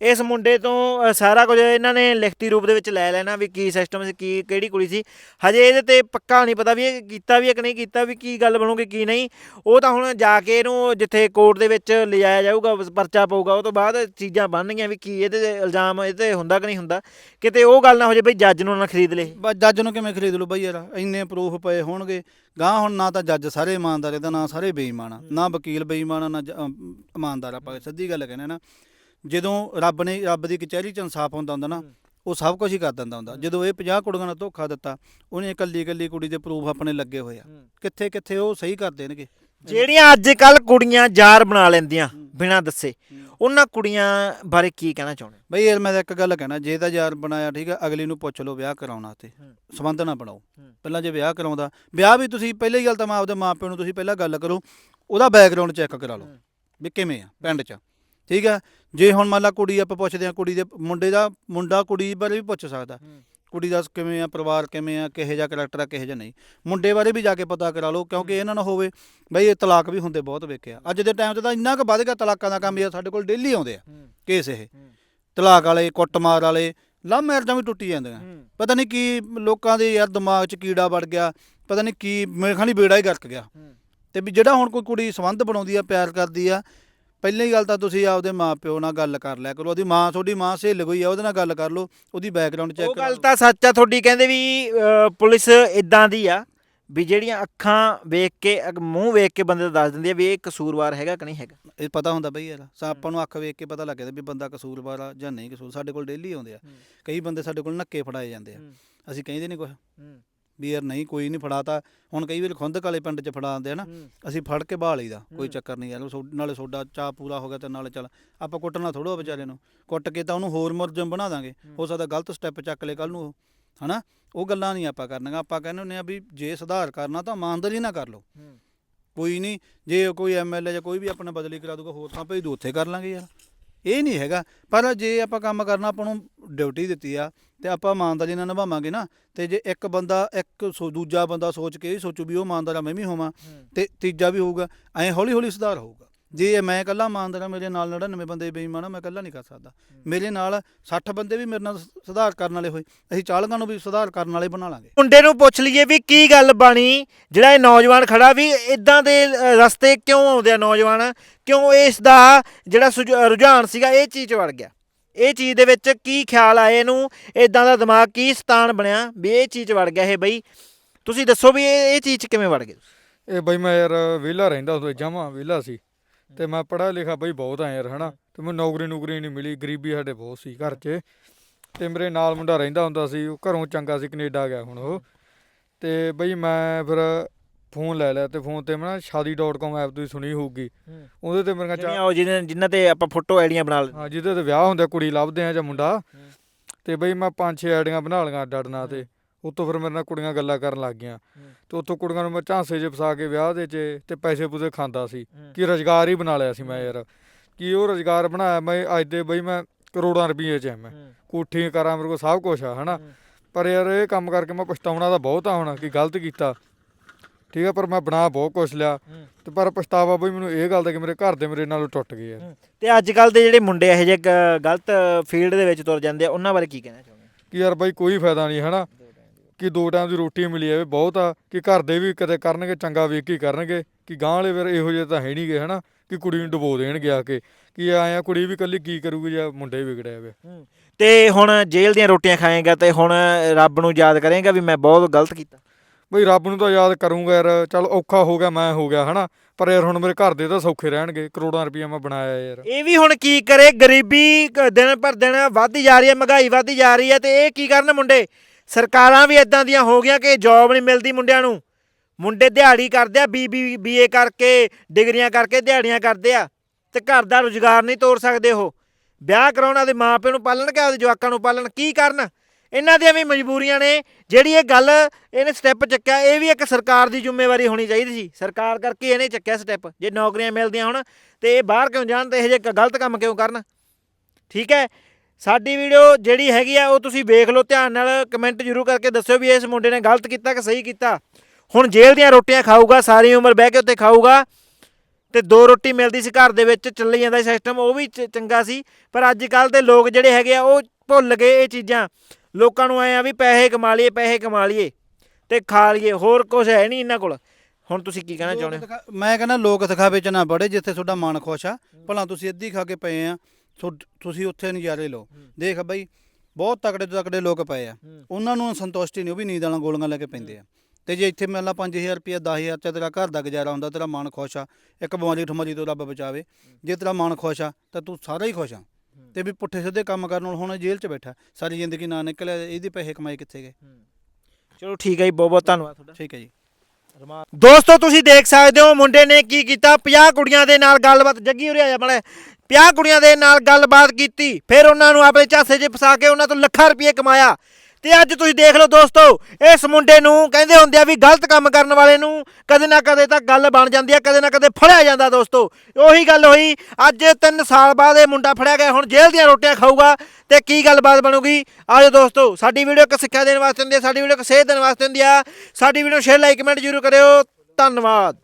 ਇਸ ਮੁੰਡੇ ਤੋਂ ਅ, ਸਾਰਾ ਕੁਝ ਇਹਨਾਂ ਨੇ ਲਿਖਤੀ ਰੂਪ ਦੇ ਵਿੱਚ ਲੈ ਲੈਣਾ ਵੀ ਕੀ ਸਿਸਟਮ ਸੀ ਕੀ ਕਿਹੜੀ ਕੁੜੀ ਸੀ। ਹਜੇ ਇਹਦੇ ਤੇ ਪੱਕਾ ਨਹੀਂ ਪਤਾ ਵੀ ਇਹ ਕੀਤਾ ਵੀ ਹੈ ਕਿ ਨਹੀਂ ਕੀਤਾ ਵੀ ਕੀ ਗੱਲ ਬਣੂਗੀ ਕੀ ਨਹੀਂ। ਉਹ ਤਾਂ ਹੁਣ ਜਾ ਕੇ ਇਹਨੂੰ ਜਿੱਥੇ ਕੋਰਟ ਦੇ ਵਿੱਚ ਲਿਜਾਇਆ ਜਾਊਗਾ ਬਸ ਪਰਚਾ ਪਊਗਾ ਉਹ ਤੋਂ ਬਾਅਦ ਚੀਜ਼ਾਂ ਬਣਨਗੀਆਂ ਵੀ ਕੀ ਇਹਦੇ ਤੇ ਇਲਜ਼ਾਮ ਇਹਦੇ ਤੇ ਹੁੰਦਾ ਕਿ ਨਹੀਂ ਹੁੰਦਾ। ਕਿਤੇ ਉਹ ਗੱਲ ਨਾ ਹੋ ਜਾਵੇ ਬਈ ਜੱਜ ਨੂੰ ਨਾ ਖਰੀਦ ਲੇ ਬਸ ਜੱਜ ਨੂੰ ਕਿਵੇਂ ਖਰੀਦ ਲਓ ਬਈ ਯਾਰ ਇੰਨੇ ਪ੍ਰੂਫ ਪਏ ਹੋਣਗੇ। ਗਾਂ ਹੁਣ ਨਾ ਤਾਂ ਜੱਜ ਸਾਰੇ ਇਮਾਨਦਾਰ ਇਹਦਾ ਨਾ ਸਾਰੇ ਬੇਈਮਾਨ ਆ। ਨਾ ਵਕੀਲ ਬੇਈਮਾਨ ਆ ਨਾ ਜ- ਅਮ, ਇਮਾਨਦਾਰ ਆਪਾਂ ਸਿੱਧੀ ਗੱਲ ਕਹਿੰਦੇ ਨਾ। ਜਦੋਂ ਰੱਬ ਨੇ ਰੱਬ ਦੀ ਕਚਹਿਰੀ ਚ ਇਨਸਾਫ ਹੁੰਦਾ ਹੁੰਦਾ ਨਾ ਉਹ ਸਭ ਕੁਝ ਹੀ ਕਰ ਦਿੰਦਾ ਹੁੰਦਾ। ਜਦੋਂ ਇਹ 50 ਕੁੜੀਆਂ ਨਾਲ ਧੋਖਾ ਦਿੱਤਾ ਉਹਨੇ ਇਕੱਲੀ ਇਕੱਲੀ ਕੁੜੀ ਦੇ ਪ੍ਰੂਫ ਆਪਣੇ ਲੱਗੇ ਹੋਏ ਆ। ਕਿੱਥੇ ਕਿੱਥੇ ਉਹ ਸਹੀ ਕਰ ਦੇਣਗੇ? ਜਿਹੜੀਆਂ ਅੱਜ ਕੱਲ ਕੁੜੀਆਂ ਯਾਰ ਬਣਾ ਲੈਂਦੀਆਂ ਬਿਨਾਂ ਦੱਸੇ। ਉਹਨਾਂ ਕੁੜੀਆਂ ਬਾਰੇ ਕੀ ਕਹਿਣਾ ਚਾਹੁੰਦੇ? ਬਈ ਯਾਰ ਮੈਂ ਤਾਂ ਇੱਕ ਗੱਲ ਕਹਿਣਾ ਜੇ ਤਾਂ ਯਾਰ ਬਣਾਇਆ ਠੀਕ ਆ ਅਗਲੀ ਨੂੰ ਪੁੱਛ ਲਓ ਵਿਆਹ ਕਰਾਉਣਾ ਤੇ ਹੂੰ। ਸੰਬੰਧ ਨਾ ਬਣਾਓ। ਹੂੰ। ਪਹਿਲਾਂ ਜੇ ਵਿਆਹ ਕਰਾਉਂਦਾ ਵਿਆਹ ਵੀ ਤੁਸੀਂ ਪਹਿਲੀ ਗੱਲ ਤਾਂ ਮੈਂ ਆਪਦੇ ਮਾਪਿਆਂ ਨੂੰ ਤੁਸੀਂ ਪਹਿਲਾਂ ਗੱਲ ਕਰੋ ਉਹਦਾ ਬੈਕਗ੍ਰਾਉਂਡ ਚੈੱਕ ਕਰਾ ਲਓ ਹੂੰ। ਵੀ ਕਿਵੇਂ ਆ ਪਿੰਡ 'ਚ। ਠੀਕ ਆ? ਜੇ ਹੁਣ ਮੰਨ ਲਾ ਕੁੜੀ ਆਪਾਂ ਪੁੱਛਦੇ ਆ ਕੁੜੀ ਦੇ ਮੁੰਡੇ ਦਾ ਮੁੰਡਾ ਕੁੜੀ ਬਾਰੇ ਵੀ ਪੁੱਛ ਸਕਦਾ। ਕੁੜੀ ਦਾ ਕਿਵੇਂ ਆ ਪਰਿਵਾਰ ਕਿਵੇਂ ਆ ਕਿਹੋ ਜਿਹਾ ਕਰੈਕਟਰ ਆ ਕਿਹੋ ਜਿਹਾ ਨਹੀਂ। ਮੁੰਡੇ ਬਾਰੇ ਵੀ ਜਾ ਕੇ ਪਤਾ ਕਰਾ ਲਓ ਕਿਉਂਕਿ ਇਹਨਾਂ ਨਾ ਹੋਵੇ ਬਈ ਇਹ ਤਲਾਕ ਵੀ ਹੁੰਦੇ ਬਹੁਤ ਵੇਖਿਆ। ਅੱਜ ਦੇ ਟਾਈਮ 'ਤੇ ਤਾਂ ਇੰਨਾ ਕੁ ਵੱਧ ਗਿਆ ਤਲਾਕਾਂ ਦਾ ਕੰਮ ਯਾਰ ਸਾਡੇ ਕੋਲ ਡੇਲੀ ਆਉਂਦੇ ਆ ਕੇਸ ਇਹ। ਤਲਾਕ ਵਾਲੇ ਕੁੱਟਮਾਰ ਵਾਲੇ ਲਵ ਮੈਰਿਜਾਂ ਵੀ ਟੁੱਟੀ ਜਾਂਦੀਆਂ ਪਤਾ ਨਹੀਂ ਕੀ ਲੋਕਾਂ ਦੇ ਯਾਰ ਦਿਮਾਗ 'ਚ ਕੀੜਾ ਵੜ ਗਿਆ ਪਤਾ ਨਹੀਂ ਕੀ ਮੇਰੇ ਖਾਣੀ ਬੇੜਾ ਹੀ ਗਰਕ ਗਿਆ। ਤੇ ਵੀ ਜਿਹੜਾ ਹੁਣ ਕੋਈ ਕੁੜੀ ਸੰਬੰਧ ਬਣਾਉਂਦੀ ਆ ਪਿਆਰ ਕਰਦੀ ਆ ਪਹਿਲੀ ਗੱਲ ਤਾਂ ਤੁਸੀਂ ਆਪਦੇ ਮਾਪਿਓ ਨਾਲ ਗੱਲ ਕਰ ਲਿਆ ਕਰੋ ਉਹਦੀ ਮਾਂ ਤੁਹਾਡੀ ਮਾਂ ਸਹੇਲ ਹੋਈ ਆ ਉਹਦੇ ਨਾਲ ਗੱਲ ਕਰ ਲਓ ਉਹਦੀ ਬੈਕਗ੍ਰਾਉਂਡ ਚੈੱਕ ਉਹ ਗੱਲ ਤਾਂ ਸੱਚ ਆ ਤੁਹਾਡੀ ਕਹਿੰਦੇ ਵੀ ਪੁਲਿਸ ਇਦਾਂ ਦੀ ਆ ਵੀ ਜਿਹੜੀਆਂ ਅੱਖਾਂ ਵੇਖ ਕੇ ਅਗ- ਮੂੰਹ ਵੇਖ ਕੇ ਬੰਦੇ ਦਾ ਦੱਸ ਦਿੰਦੀ ਆ ਵੀ ਇਹ ਕਸੂਰਵਾਰ ਹੈਗਾ ਕਿ ਨਹੀਂ ਹੈਗਾ। ਇਹ ਪਤਾ ਹੁੰਦਾ ਬਈ ਯਾਰ ਸਾ ਆਪਾਂ ਨੂੰ ਅੱਖ ਵੇਖ ਕੇ ਪਤਾ ਲੱਗ ਜਾਂਦਾ ਵੀ ਬੰਦਾ ਕਸੂਰਵਾਰ ਆ ਜਾਂ ਨਹੀਂ ਕਸੂਰ ਸਾਡੇ ਕੋਲ ਡੇਲੀ ਆਉਂਦੇ ਆ। ਕਈ ਬੰਦੇ ਸਾਡੇ ਕੋਲ ਨੱਕੇ ਫੜਾਏ ਜਾਂਦੇ ਆ। ਅਸੀਂ ਕਹਿੰਦੇ ਨਹੀਂ ਕੁਛ। ਵੀ ਯਾਰ ਨਹੀਂ ਕੋਈ ਨਹੀਂ ਫੜਾਤਾ। ਹੁਣ ਕਈ ਵਾਰ ਖੁੰਦਕ ਵਾਲੇ ਪਿੰਡ 'ਚ ਫੜਾ ਦਿੰਦੇ ਆ ਨਾ ਅਸੀਂ ਫੜ ਕੇ ਬਾਹ ਲਈਦਾ ਕੋਈ। ਚੱਕਰ ਨਹੀਂ ਯਾਰ ਸੋ- ਨਾਲੇ ਸੋਡਾ ਚਾਹ ਪੂਰਾ ਹੋ ਗਿਆ ਤੇ ਨਾਲੇ ਚੱਲ ਆਪਾਂ ਕੁੱਟਣਾ ਥੋੜੋ ਵਿਚਾਰੇ ਨੂੰ। ਕੁੱਟ ਕੇ ਤਾਂ ਉਹਨੂੰ ਹੋਰ ਮੁਰਜਮ ਬਣਾ ਦਾਂਗੇ। ਹੋ। ਸਕਦਾ ਗਲਤ ਸਟੈਪ ਚੱਕ ਲੇ ਕੱਲ ਨੂੰ ਉਹ, ਹਨਾ? ਉਹ ਗੱਲਾਂ ਨਹੀਂ ਆਪਾਂ ਕਰਨੀਆਂ। ਆਪਾਂ ਕਹਿੰਦੇ ਹੁੰਦੇ ਆ ਵੀ ਜੇ ਸੁਧਾਰ ਕਰਨਾ ਤਾਂ ਇਮਾਨਦਾਰੀ ਨਾਲ ਕਰ ਲਓ। ਕੋਈ ਨਹੀਂ ਜੇ ਕੋਈ ਐਮਐਲਏ ਜਾਂ ਕੋਈ ਵੀ ਆਪਣਾ ਬਦਲੀ ਕਰਾ ਦੂਗਾ ਹੋਰ ਥਾਂ ਭੇਜ ਦੂ ਉੱਥੇ ਕਰ ਲਾਂਗੇ ਯਾਰ। ਇਹ ਨਹੀਂ ਹੈਗਾ। ਪਰ ਜੇ ਆਪਾਂ ਕੰਮ ਕਰਨਾ ਆਪਾਂ ਨੂੰ ਡਿਊਟੀ ਦਿੱਤੀ ਆ ਤੇ ਆਪਾਂ ਇਮਾਨਦਾਰੀ ਨਾਲ ਨਿਭਾਵਾਂਗੇ ਨਾ ਤੇ ਜੇ ਇੱਕ ਬੰਦਾ ਇੱਕ ਸੋ ਦੂਜਾ ਬੰਦਾ ਸੋਚ ਕੇ ਇਹ ਸੋਚੂ ਵੀ ਉਹ ਇਮਾਨਦਾਰ ਆ ਮੈਂ ਵੀ ਹੋਵਾਂ ਤੇ ਤੀਜਾ ਵੀ ਹੋਊਗਾ ਐ ਹੌਲੀ ਹੌਲੀ ਸੁਧਾਰ ਹੋਊਗਾ। ਜੇ ਇਹ ਮੈਂ ਇਕੱਲਾ ਇਮਾਨਦਾਰ ਆ ਮੇਰੇ ਨਾਲ 99 ਬੰਦੇ ਬੇਈਮਾਨ ਆ ਮੈਂ ਇਕੱਲਾ ਨਹੀਂ ਕਰ ਸਕਦਾ। ਮੇਰੇ ਨਾਲ 60 ਬੰਦੇ ਵੀ ਮੇਰੇ ਨਾਲ ਸ- ਸੁਧਾਰ ਕਰਨ ਵਾਲੇ ਹੋਏ ਅਸੀਂ 40 ਨੂੰ ਵੀ ਸੁਧਾਰ ਕਰਨ ਵਾਲੇ ਬਣਾ ਲਾਂਗੇ। ਮੁੰਡੇ ਨੂੰ ਪੁੱਛ ਲਈਏ ਵੀ ਕੀ ਗੱਲ ਬਣੀ ਜਿਹੜਾ ਇਹ ਨੌਜਵਾਨ ਖੜਾ ਵੀ ਇਦਾਂ ਦੇ ਅ, ਰਸਤੇ ਕਿਉਂ ਆਉਂਦੇ ਆ ਨੌਜਵਾਨ? ਕਿਉਂ ਇਸ ਦਾ ਜਿਹੜਾ ਸੁਝ- ਰੁਝਾਨ ਸੀਗਾ ਇਹ ਚੀਜ਼ 'ਚ ਵੜ ਗਿਆ? ਇਹ ਚੀਜ਼ ਦੇ ਵਿੱਚ ਕੀ ਖਿਆਲ ਆਏ ਇਹਨੂੰ? ਇਦਾਂ ਦਾ ਦਿਮਾਗ ਕੀ ਸਤਾਨ ਬਣਿਆ? ਵੀ ਇਹ ਚੀਜ਼ ਵੜ ਗਿਆ ਇਹ ਬਈ। ਤੁਸੀਂ ਦੱਸੋ ਵੀ ਇਹ ਇਹ ਚੀਜ਼ 'ਚ ਕਿਵੇਂ ਵੜ ਗਏ ਇਹ ਬਈ ਮੈਂ ਯਾਰ ਵਿਹਲਾ ਰਹਿੰਦਾ ਹੁੰਦਾ ਜਮਾ ਵਿਹਲਾ ਸੀ। ਤੇ ਮੈਂ ਪੜ੍ਹਿਆ ਲਿਖਿਆ ਬਈ ਬਹੁਤ ਆ ਯਾਰ, ਹਨਾ? ਤੇ ਮੈਨੂੰ ਨੌਕਰੀ ਨੌਕਰੀ ਨਹੀਂ ਮਿਲੀ, ਗਰੀਬੀ ਸਾਡੇ ਬਹੁਤ ਸੀ ਘਰ 'ਚ। ਤੇ ਮੇਰੇ ਨਾਲ ਮੁੰਡਾ ਰਹਿੰਦਾ ਹੁੰਦਾ ਸੀ, ਉਹ ਘਰੋਂ ਚੰਗਾ ਸੀ, ਕੈਨੇਡਾ ਗਿਆ ਹੁਣ ਉਹ। ਤੇ ਬਈ ਮੈਂ ਫਿਰ ਫੋਨ ਲੈ ਲਿਆ ਤੇ ਫੋਨ ਤੇ ਮੈਂ ਨਾ ਸ਼ਾਦੀ.com ਐਪ ਤੁਸੀਂ ਸੁਣੀ ਹੋਊਗੀ। ਉਹਦੇ ਤੇ ਮੇਰੀਆਂ ਜਿਹੜੀਆਂ ਚਾਰ ਉਹ ਜਿਹਨਾਂ ਜਿਨ੍ਹਾਂ ਤੇ ਆਪਾਂ ਫੋਟੋ ਆਈਡੀਆਂ ਬਣਾ ਲੈਂਦੇ ਹਾਂ ਜਿਹਦੇ ਤੇ ਵਿਆਹ ਹੁੰਦਾ ਕੁੜੀ ਲੱਭਦੇ ਆ ਜਾਂ ਮੁੰਡਾ। ਤੇ ਬਈ ਮੈਂ ਪੰਜ ਛੇ ਆਈਡੀਆਂ ਬਣਾ ਲਈਆਂ ਅੱਡ ਅੱਡ ਨਾਂ ਤੇ ਉਤੋਂ ਫਿਰ ਮੇਰੇ ਨਾਲ ਕੁੜੀਆਂ ਗੱਲਾਂ ਕਰਨ ਲੱਗ ਗਈਆਂ। ਤੇ ਉੱਥੋਂ ਕੁੜੀਆਂ ਨੂੰ ਮੈਂ ਝਾਂਸੇ 'ਚ ਫਸਾ ਕੇ ਵਿਆਹ ਦੇ 'ਚ ਤੇ ਪੈਸੇ ਪੂਸੇ ਖਾਂਦਾ ਸੀ। ਕਿ ਰੁਜ਼ਗਾਰ ਹੀ ਬਣਾ ਲਿਆ ਸੀ ਮੈਂ ਯਾਰ। ਕਿ ਉਹ ਰੁਜ਼ਗਾਰ ਬਣਾਇਆ ਮੈਂ ਅੱਜ ਦੇ ਬਈ ਮੈਂ ਕਰੋੜਾਂ ਰੁਪਏ 'ਚ ਐ ਮੈਂ। ਕੋਠੀ ਕਰਾਂ ਮੇਰੇ ਕੋਲ ਸਭ ਕੁਝ ਆ ਹਨਾ। ਪਰ ਯਾਰ ਇਹ ਕੰਮ ਕਰਕੇ ਮੈਂ ਪਛਤਾਉਣਾ ਤਾਂ ਬਹੁਤ ਆ ਹੁਣ ਕਿ ਗਲਤ ਕੀਤਾ। ਠੀਕ ਆ ਪਰ ਮੈਂ ਬਣਾ ਬਹੁਤ ਕੁਛ ਲਿਆ ਤੇ ਪਰ ਪਛਤਾਵਾ ਬਈ ਮੈਨੂੰ ਇਹ ਗੱਲ ਦਾ ਕਿ ਮੇਰੇ ਘਰ ਦੇ ਮੇਰੇ ਨਾਲੋਂ ਟੁੱਟ ਗਏ ਯਾਰ ਤੇ ਅੱਜ ਕੱਲ ਦੇ ਜਿਹੜੇ ਮੁੰਡੇ ਇਹੋ ਜਿਹੇ ਗ- ਗਲਤ ਫੀਲਡ ਦੇ ਵਿੱਚ ਤੁਰ ਜਾਂਦੇ ਆ ਉਹਨਾਂ ਬਾਰੇ ਕੀ ਕਹਿਣਾ ਚਾਹੁੰਦੇ ਕਿ ਯਾਰ ਬਾਈ ਕੋਈ ਫਾਇਦਾ ਨਹੀਂ ਹਨਾ? ਕਿ ਦੋ ਟਾਈਮ ਦੀ ਰੋਟੀ ਮਿਲੀ ਜਾਵੇ ਬਹੁਤ ਆ ਕਿ ਘਰ ਦੇ ਵੀ ਕਦੇ ਕਰਨਗੇ ਚੰਗਾ ਵੇਖ ਕੇ ਹੀ ਕਰਨਗੇ ਕਿ ਗਾਂ ਵਾਲੇ ਫਿਰ ਇਹੋ ਜਿਹੇ ਤਾਂ ਹੈ ਨਹੀਂਗੇ ਹਨਾ? ਕਿ ਕੁੜੀ ਨੂੰ ਡੁਬੋ ਦੇਣਗੇ ਆ ਕੇ ਕਿ ਆਇਆ ਕੁੜੀ ਵੀ ਕੱਲੀ ਕੀ ਕਰੂਗੀ ਜਾਂ ਮੁੰਡੇ ਵਿਗੜਿਆ ਵੇ। ਤੇ ਹੁਣ ਜੇਲ੍ਹ ਦੀਆਂ ਰੋਟੀਆਂ ਖਾਏਗਾ ਤੇ ਹੁਣ ਰੱਬ ਨੂੰ ਯਾਦ ਕਰੇਗਾ ਵੀ ਮੈਂ ਬਹੁਤ ਗਲਤ ਕੀਤਾ। ਬਈ ਰੱਬ ਨੂੰ ਤਾਂ ਯਾਦ ਕਰੂੰਗਾ ਯਾਰ, ਚਲ ਔਖਾ ਹੋ ਗਿਆ, ਮੈਂ ਹੋ ਗਿਆ, ਹਨਾ? ਪਰ ਯਾਰ ਹੁਣ ਮੇਰੇ ਘਰ ਦੇ ਤਾਂ ਸੌਖੇ ਰਹਿਣਗੇ, ਕਰੋੜਾਂ ਰੁਪਈਆ ਮੈਂ ਬਣਾਇਆ ਯਾਰ। ਇਹ ਵੀ ਹੁਣ ਕੀ ਕਰੇ, ਗਰੀਬੀ ਦਿਨ ਪਰ ਦਿਨ ਵੱਧਦੀ ਜਾ ਰਹੀ ਹੈ, ਮਹਿੰਗਾਈ ਵੱਧਦੀ ਜਾ ਰਹੀ ਹੈ, ਤੇ ਇਹ ਕੀ ਕਰਨ ਮੁੰਡੇ? ਸਰਕਾਰਾਂ ਵੀ ਇਦਾਂ ਦੀਆਂ ਹੋ ਗਈਆਂ ਕਿ ਜੌਬ ਨਹੀਂ ਮਿਲਦੀ ਮੁੰਡਿਆਂ ਨੂੰ। ਮੁੰਡੇ ਦਿਹਾੜੀ ਕਰਦੇ ਆ ਬੀਬੀ ਬੀਏ ਕਰਕੇ, ਡਿਗਰੀਆਂ ਕਰਕੇ ਦਿਹਾੜੀਆਂ ਕਰਦੇ ਆ, ਤੇ ਘਰ ਦਾ ਰੁਜ਼ਗਾਰ ਨਹੀਂ ਤੋਰ ਸਕਦੇ ਉਹ। ਵਿਆਹ ਕਰਾਉਣਾ ਦੇ ਮਾਪਿਆਂ ਨੂੰ ਪਾਲਣ ਕਿ ਆਪਦੇ ਜਵਾਕਾਂ ਨੂੰ ਪਾਲਣ, ਕੀ ਕਰਨ? ਇਹਨਾਂ ਦੀਆਂ ਵੀ ਮਜਬੂਰੀਆਂ ਨੇ। ਜਿਹੜੀ ਇਹ ਗੱਲ ਇਹਨੇ ਸਟੈਪ ਚੱਕਿਆ, ਇਹ ਵੀ ਇੱਕ ਸਰਕਾਰ ਦੀ ਜ਼ਿੰਮੇਵਾਰੀ ਹੋਣੀ ਚਾਹੀਦੀ ਸੀ। ਸਰਕਾਰ ਕਰਕੇ ਇਹਨੇ ਚੱਕਿਆ ਸਟੈਪ ਜੇ ਨੌਕਰੀਆਂ ਮਿਲਦੀਆਂ ਹੁਣ ਤੇ ਇਹ ਬਾਹਰ ਕਿਉਂ ਜਾਣ ਤੇ ਇਹ ਜੇ ਗਲਤ ਕੰਮ ਕਿਉਂ ਕਰਨ? ਠੀਕ ਹੈ? ਸਾਡੀ ਵੀਡੀਓ ਜਿਹੜੀ ਹੈਗੀ ਆ, ਉਹ ਤੁਸੀਂ ਵੇਖ ਲਓ, ਧਿਆਨ ਨਾਲ ਕਮੈਂਟ ਜ਼ਰੂਰ ਕਰਕੇ ਦੱਸਿਓ ਵੀ ਇਸ ਮੁੰਡੇ ਨੇ ਗਲਤ ਕੀਤਾ ਕਿ ਸਹੀ ਕੀਤਾ। ਹੁਣ ਜੇਲ੍ਹ ਦੀਆਂ ਰੋਟੀਆਂ ਖਾਊਗਾ, ਸਾਰੀ ਉਮਰ ਬਹਿ ਕੇ ਉੱਤੇ ਖਾਊਗਾ ਤੇ ਦੋ ਰੋਟੀ ਮਿਲਦੀ ਸੀ ਘਰ ਦੇ ਵਿੱਚ, ਚੱਲੀ ਜਾਂਦਾ ਸਿਸਟਮ ਉਹ ਵੀ ਚੰਗਾ ਸੀ। ਪਰ ਅੱਜ ਕੱਲ ਦੇ ਲੋਕ ਜਿਹੜੇ ਹੈਗੇ ਆ, ਉਹ ਭੁੱਲ ਗਏ ਇਹ ਚੀਜ਼ਾਂ। ਲੋਕਾਂ ਨੂੰ ਆਏ ਆ ਵੀ ਪੈਸੇ ਕਮਾ ਲਈਏ ਪੈਸੇ ਕਮਾ ਲਈਏ ਤੇ ਖਾ ਲਈਏ ਹੋਰ ਕੁਝ ਹੈ ਨਹੀਂ ਇਹਨਾਂ ਕੋਲ। ਹੁਣ ਤੁਸੀਂ ਕੀ ਕਹਿਣਾ ਚਾਹੁੰਦੇ ਹੋ? ਲੋਕ ਦਿਖਾ- ਮੈਂ ਕਹਿੰਦਾ ਲੋਕ ਦਿਖਾਵੇ ਚ ਨਾ ਬੜੇ ਜਿੱਥੇ ਤੁਹਾਡਾ ਮਨ ਖੁਸ਼ ਆ। ਭਲਾ ਤੁਸੀਂ ਅੱਧੀ ਖਾ ਕੇ ਪਏ ਆ ਤੁਹਾ- ਤੁਸੀਂ ਉੱਥੇ ਨਜ਼ਾਰੇ ਲਓ। ਦੇਖ ਬਈ ਬਹੁਤ ਤਕੜੇ ਤੋਂ ਤਕੜੇ ਲੋਕ ਪਏ ਆ। ਉਹਨਾਂ ਨੂੰ ਸੰਤੁਸ਼ਟੀ ਨਹੀਂ ਉਹ ਵੀ ਨੀਂਦ ਵਾਲਾ ਗੋਲੀਆਂ ਲੈ ਕੇ ਪੈਂਦੇ ਆ। ਤੇ ਜੇ ਇੱਥੇ ਮਿਲਣਾ 5000 ਰੁਪਏ 10000 ਚ ਤੇਰਾ ਘਰ ਦਾ ਗੁਜ਼ਾਰਾ ਹੁੰਦਾ ਤੇਰਾ ਮਨ ਖੁਸ਼ ਆ ਇੱਕ ਬਿਮਾਰੀ ਠਮਾਰੀ ਤੋਂ ਰੱਬ ਬਚਾਵੇ। ਜੇ ਤੇਰਾ ਮਨ ਖੁਸ਼ ਆ ਤਾਂ ਤੂੰ ਸਾਰਾ ਹੀ ਖੁਸ਼ ਆ। ਤੇ ਵੀ ਪੁੱਠੇ ਸਿੱਧੇ ਕੰਮ ਕਰਨ ਨਾਲ ਹੁਣ ਜੇਲ੍ਹ 'ਚ ਬੈਠਾ। ਸਾਰੀ ਜ਼ਿੰਦਗੀ ਨਾ ਨਿਕਲਿਆ ਇਹਦੇ ਪੈਸੇ ਕਮਾਏ ਕਿੱਥੇ ਗਏ? ਚਲੋ ਠੀਕ ਹੈ ਜੀ ਬਹੁਤ ਬਹੁਤ ਧੰਨਵਾਦ ਤੁਹਾਡਾ। ਠੀਕ ਹੈ ਜੀ। ਦੋਸਤੋ ਤੁਸੀਂ ਦੇਖ ਸਕਦੇ ਹੋ ਮੁੰਡੇ ਨੇ ਕੀ ਕੀਤਾ। 50 ਕੁੜੀਆਂ ਦੇ ਨਾਲ ਗੱਲਬਾਤ ਜੱਗੀ ਉਰੇ ਆਇਆ ਮਲੇ 50 ਕੁੜੀਆਂ ਦੇ ਨਾਲ ਗੱਲਬਾਤ ਕੀਤੀ। ਫਿਰ ਉਹਨਾਂ ਨੂੰ ਆਪਣੇ ਝਾਸੇ 'ਚ ਫਸਾ ਕੇ ਉਹਨਾਂ ਤੋਂ ਲੱਖਾਂ ਰੁਪਏ ਕਮਾਇਆ। ਤੇ ਅੱਜ ਤੁਸੀਂ ਦੇਖ ਲਓ ਦੋਸਤੋ, ਇਸ ਮੁੰਡੇ ਨੂੰ ਕਹਿੰਦੇ ਹੁੰਦੇ ਆ ਵੀ ਗਲਤ ਕੰਮ ਕਰਨ ਵਾਲੇ ਨੂੰ ਕਦੇ ਨਾ ਕਦੇ ਤਾਂ ਗੱਲ ਬਣ ਜਾਂਦੀ ਆ, ਕਦੇ ਨਾ ਕਦੇ ਫੜਿਆ ਜਾਂਦਾ ਦੋਸਤੋ। ਉਹੀ ਗੱਲ ਹੋਈ, ਅੱਜ 3 ਸਾਲ ਬਾਅਦ ਇਹ ਮੁੰਡਾ ਫੜਿਆ ਗਿਆ, ਹੁਣ ਜੇਲ੍ਹ ਦੀਆਂ ਰੋਟੀਆਂ ਖਾਊਗਾ ਤੇ ਕੀ ਗੱਲਬਾਤ ਬਣੂਗੀ? ਆਜੋ ਦੋਸਤੋ, ਸਾਡੀ ਵੀਡੀਓ ਇੱਕ ਸਿੱਖਿਆ ਦੇਣ ਵਾਸਤੇ ਹੁੰਦੀ ਆ, ਸਾਡੀ ਵੀਡੀਓ ਇੱਕ ਸੇਧ ਦੇਣ ਵਾਸਤੇ ਹੁੰਦੀ ਆ। ਸਾਡੀ ਵੀਡੀਓ ਸ਼ੇਅਰ ਲਾਈਕ ਕਮੈਂਟ ਜ਼ਰੂਰ ਕਰਿਓ। ਧੰਨਵਾਦ।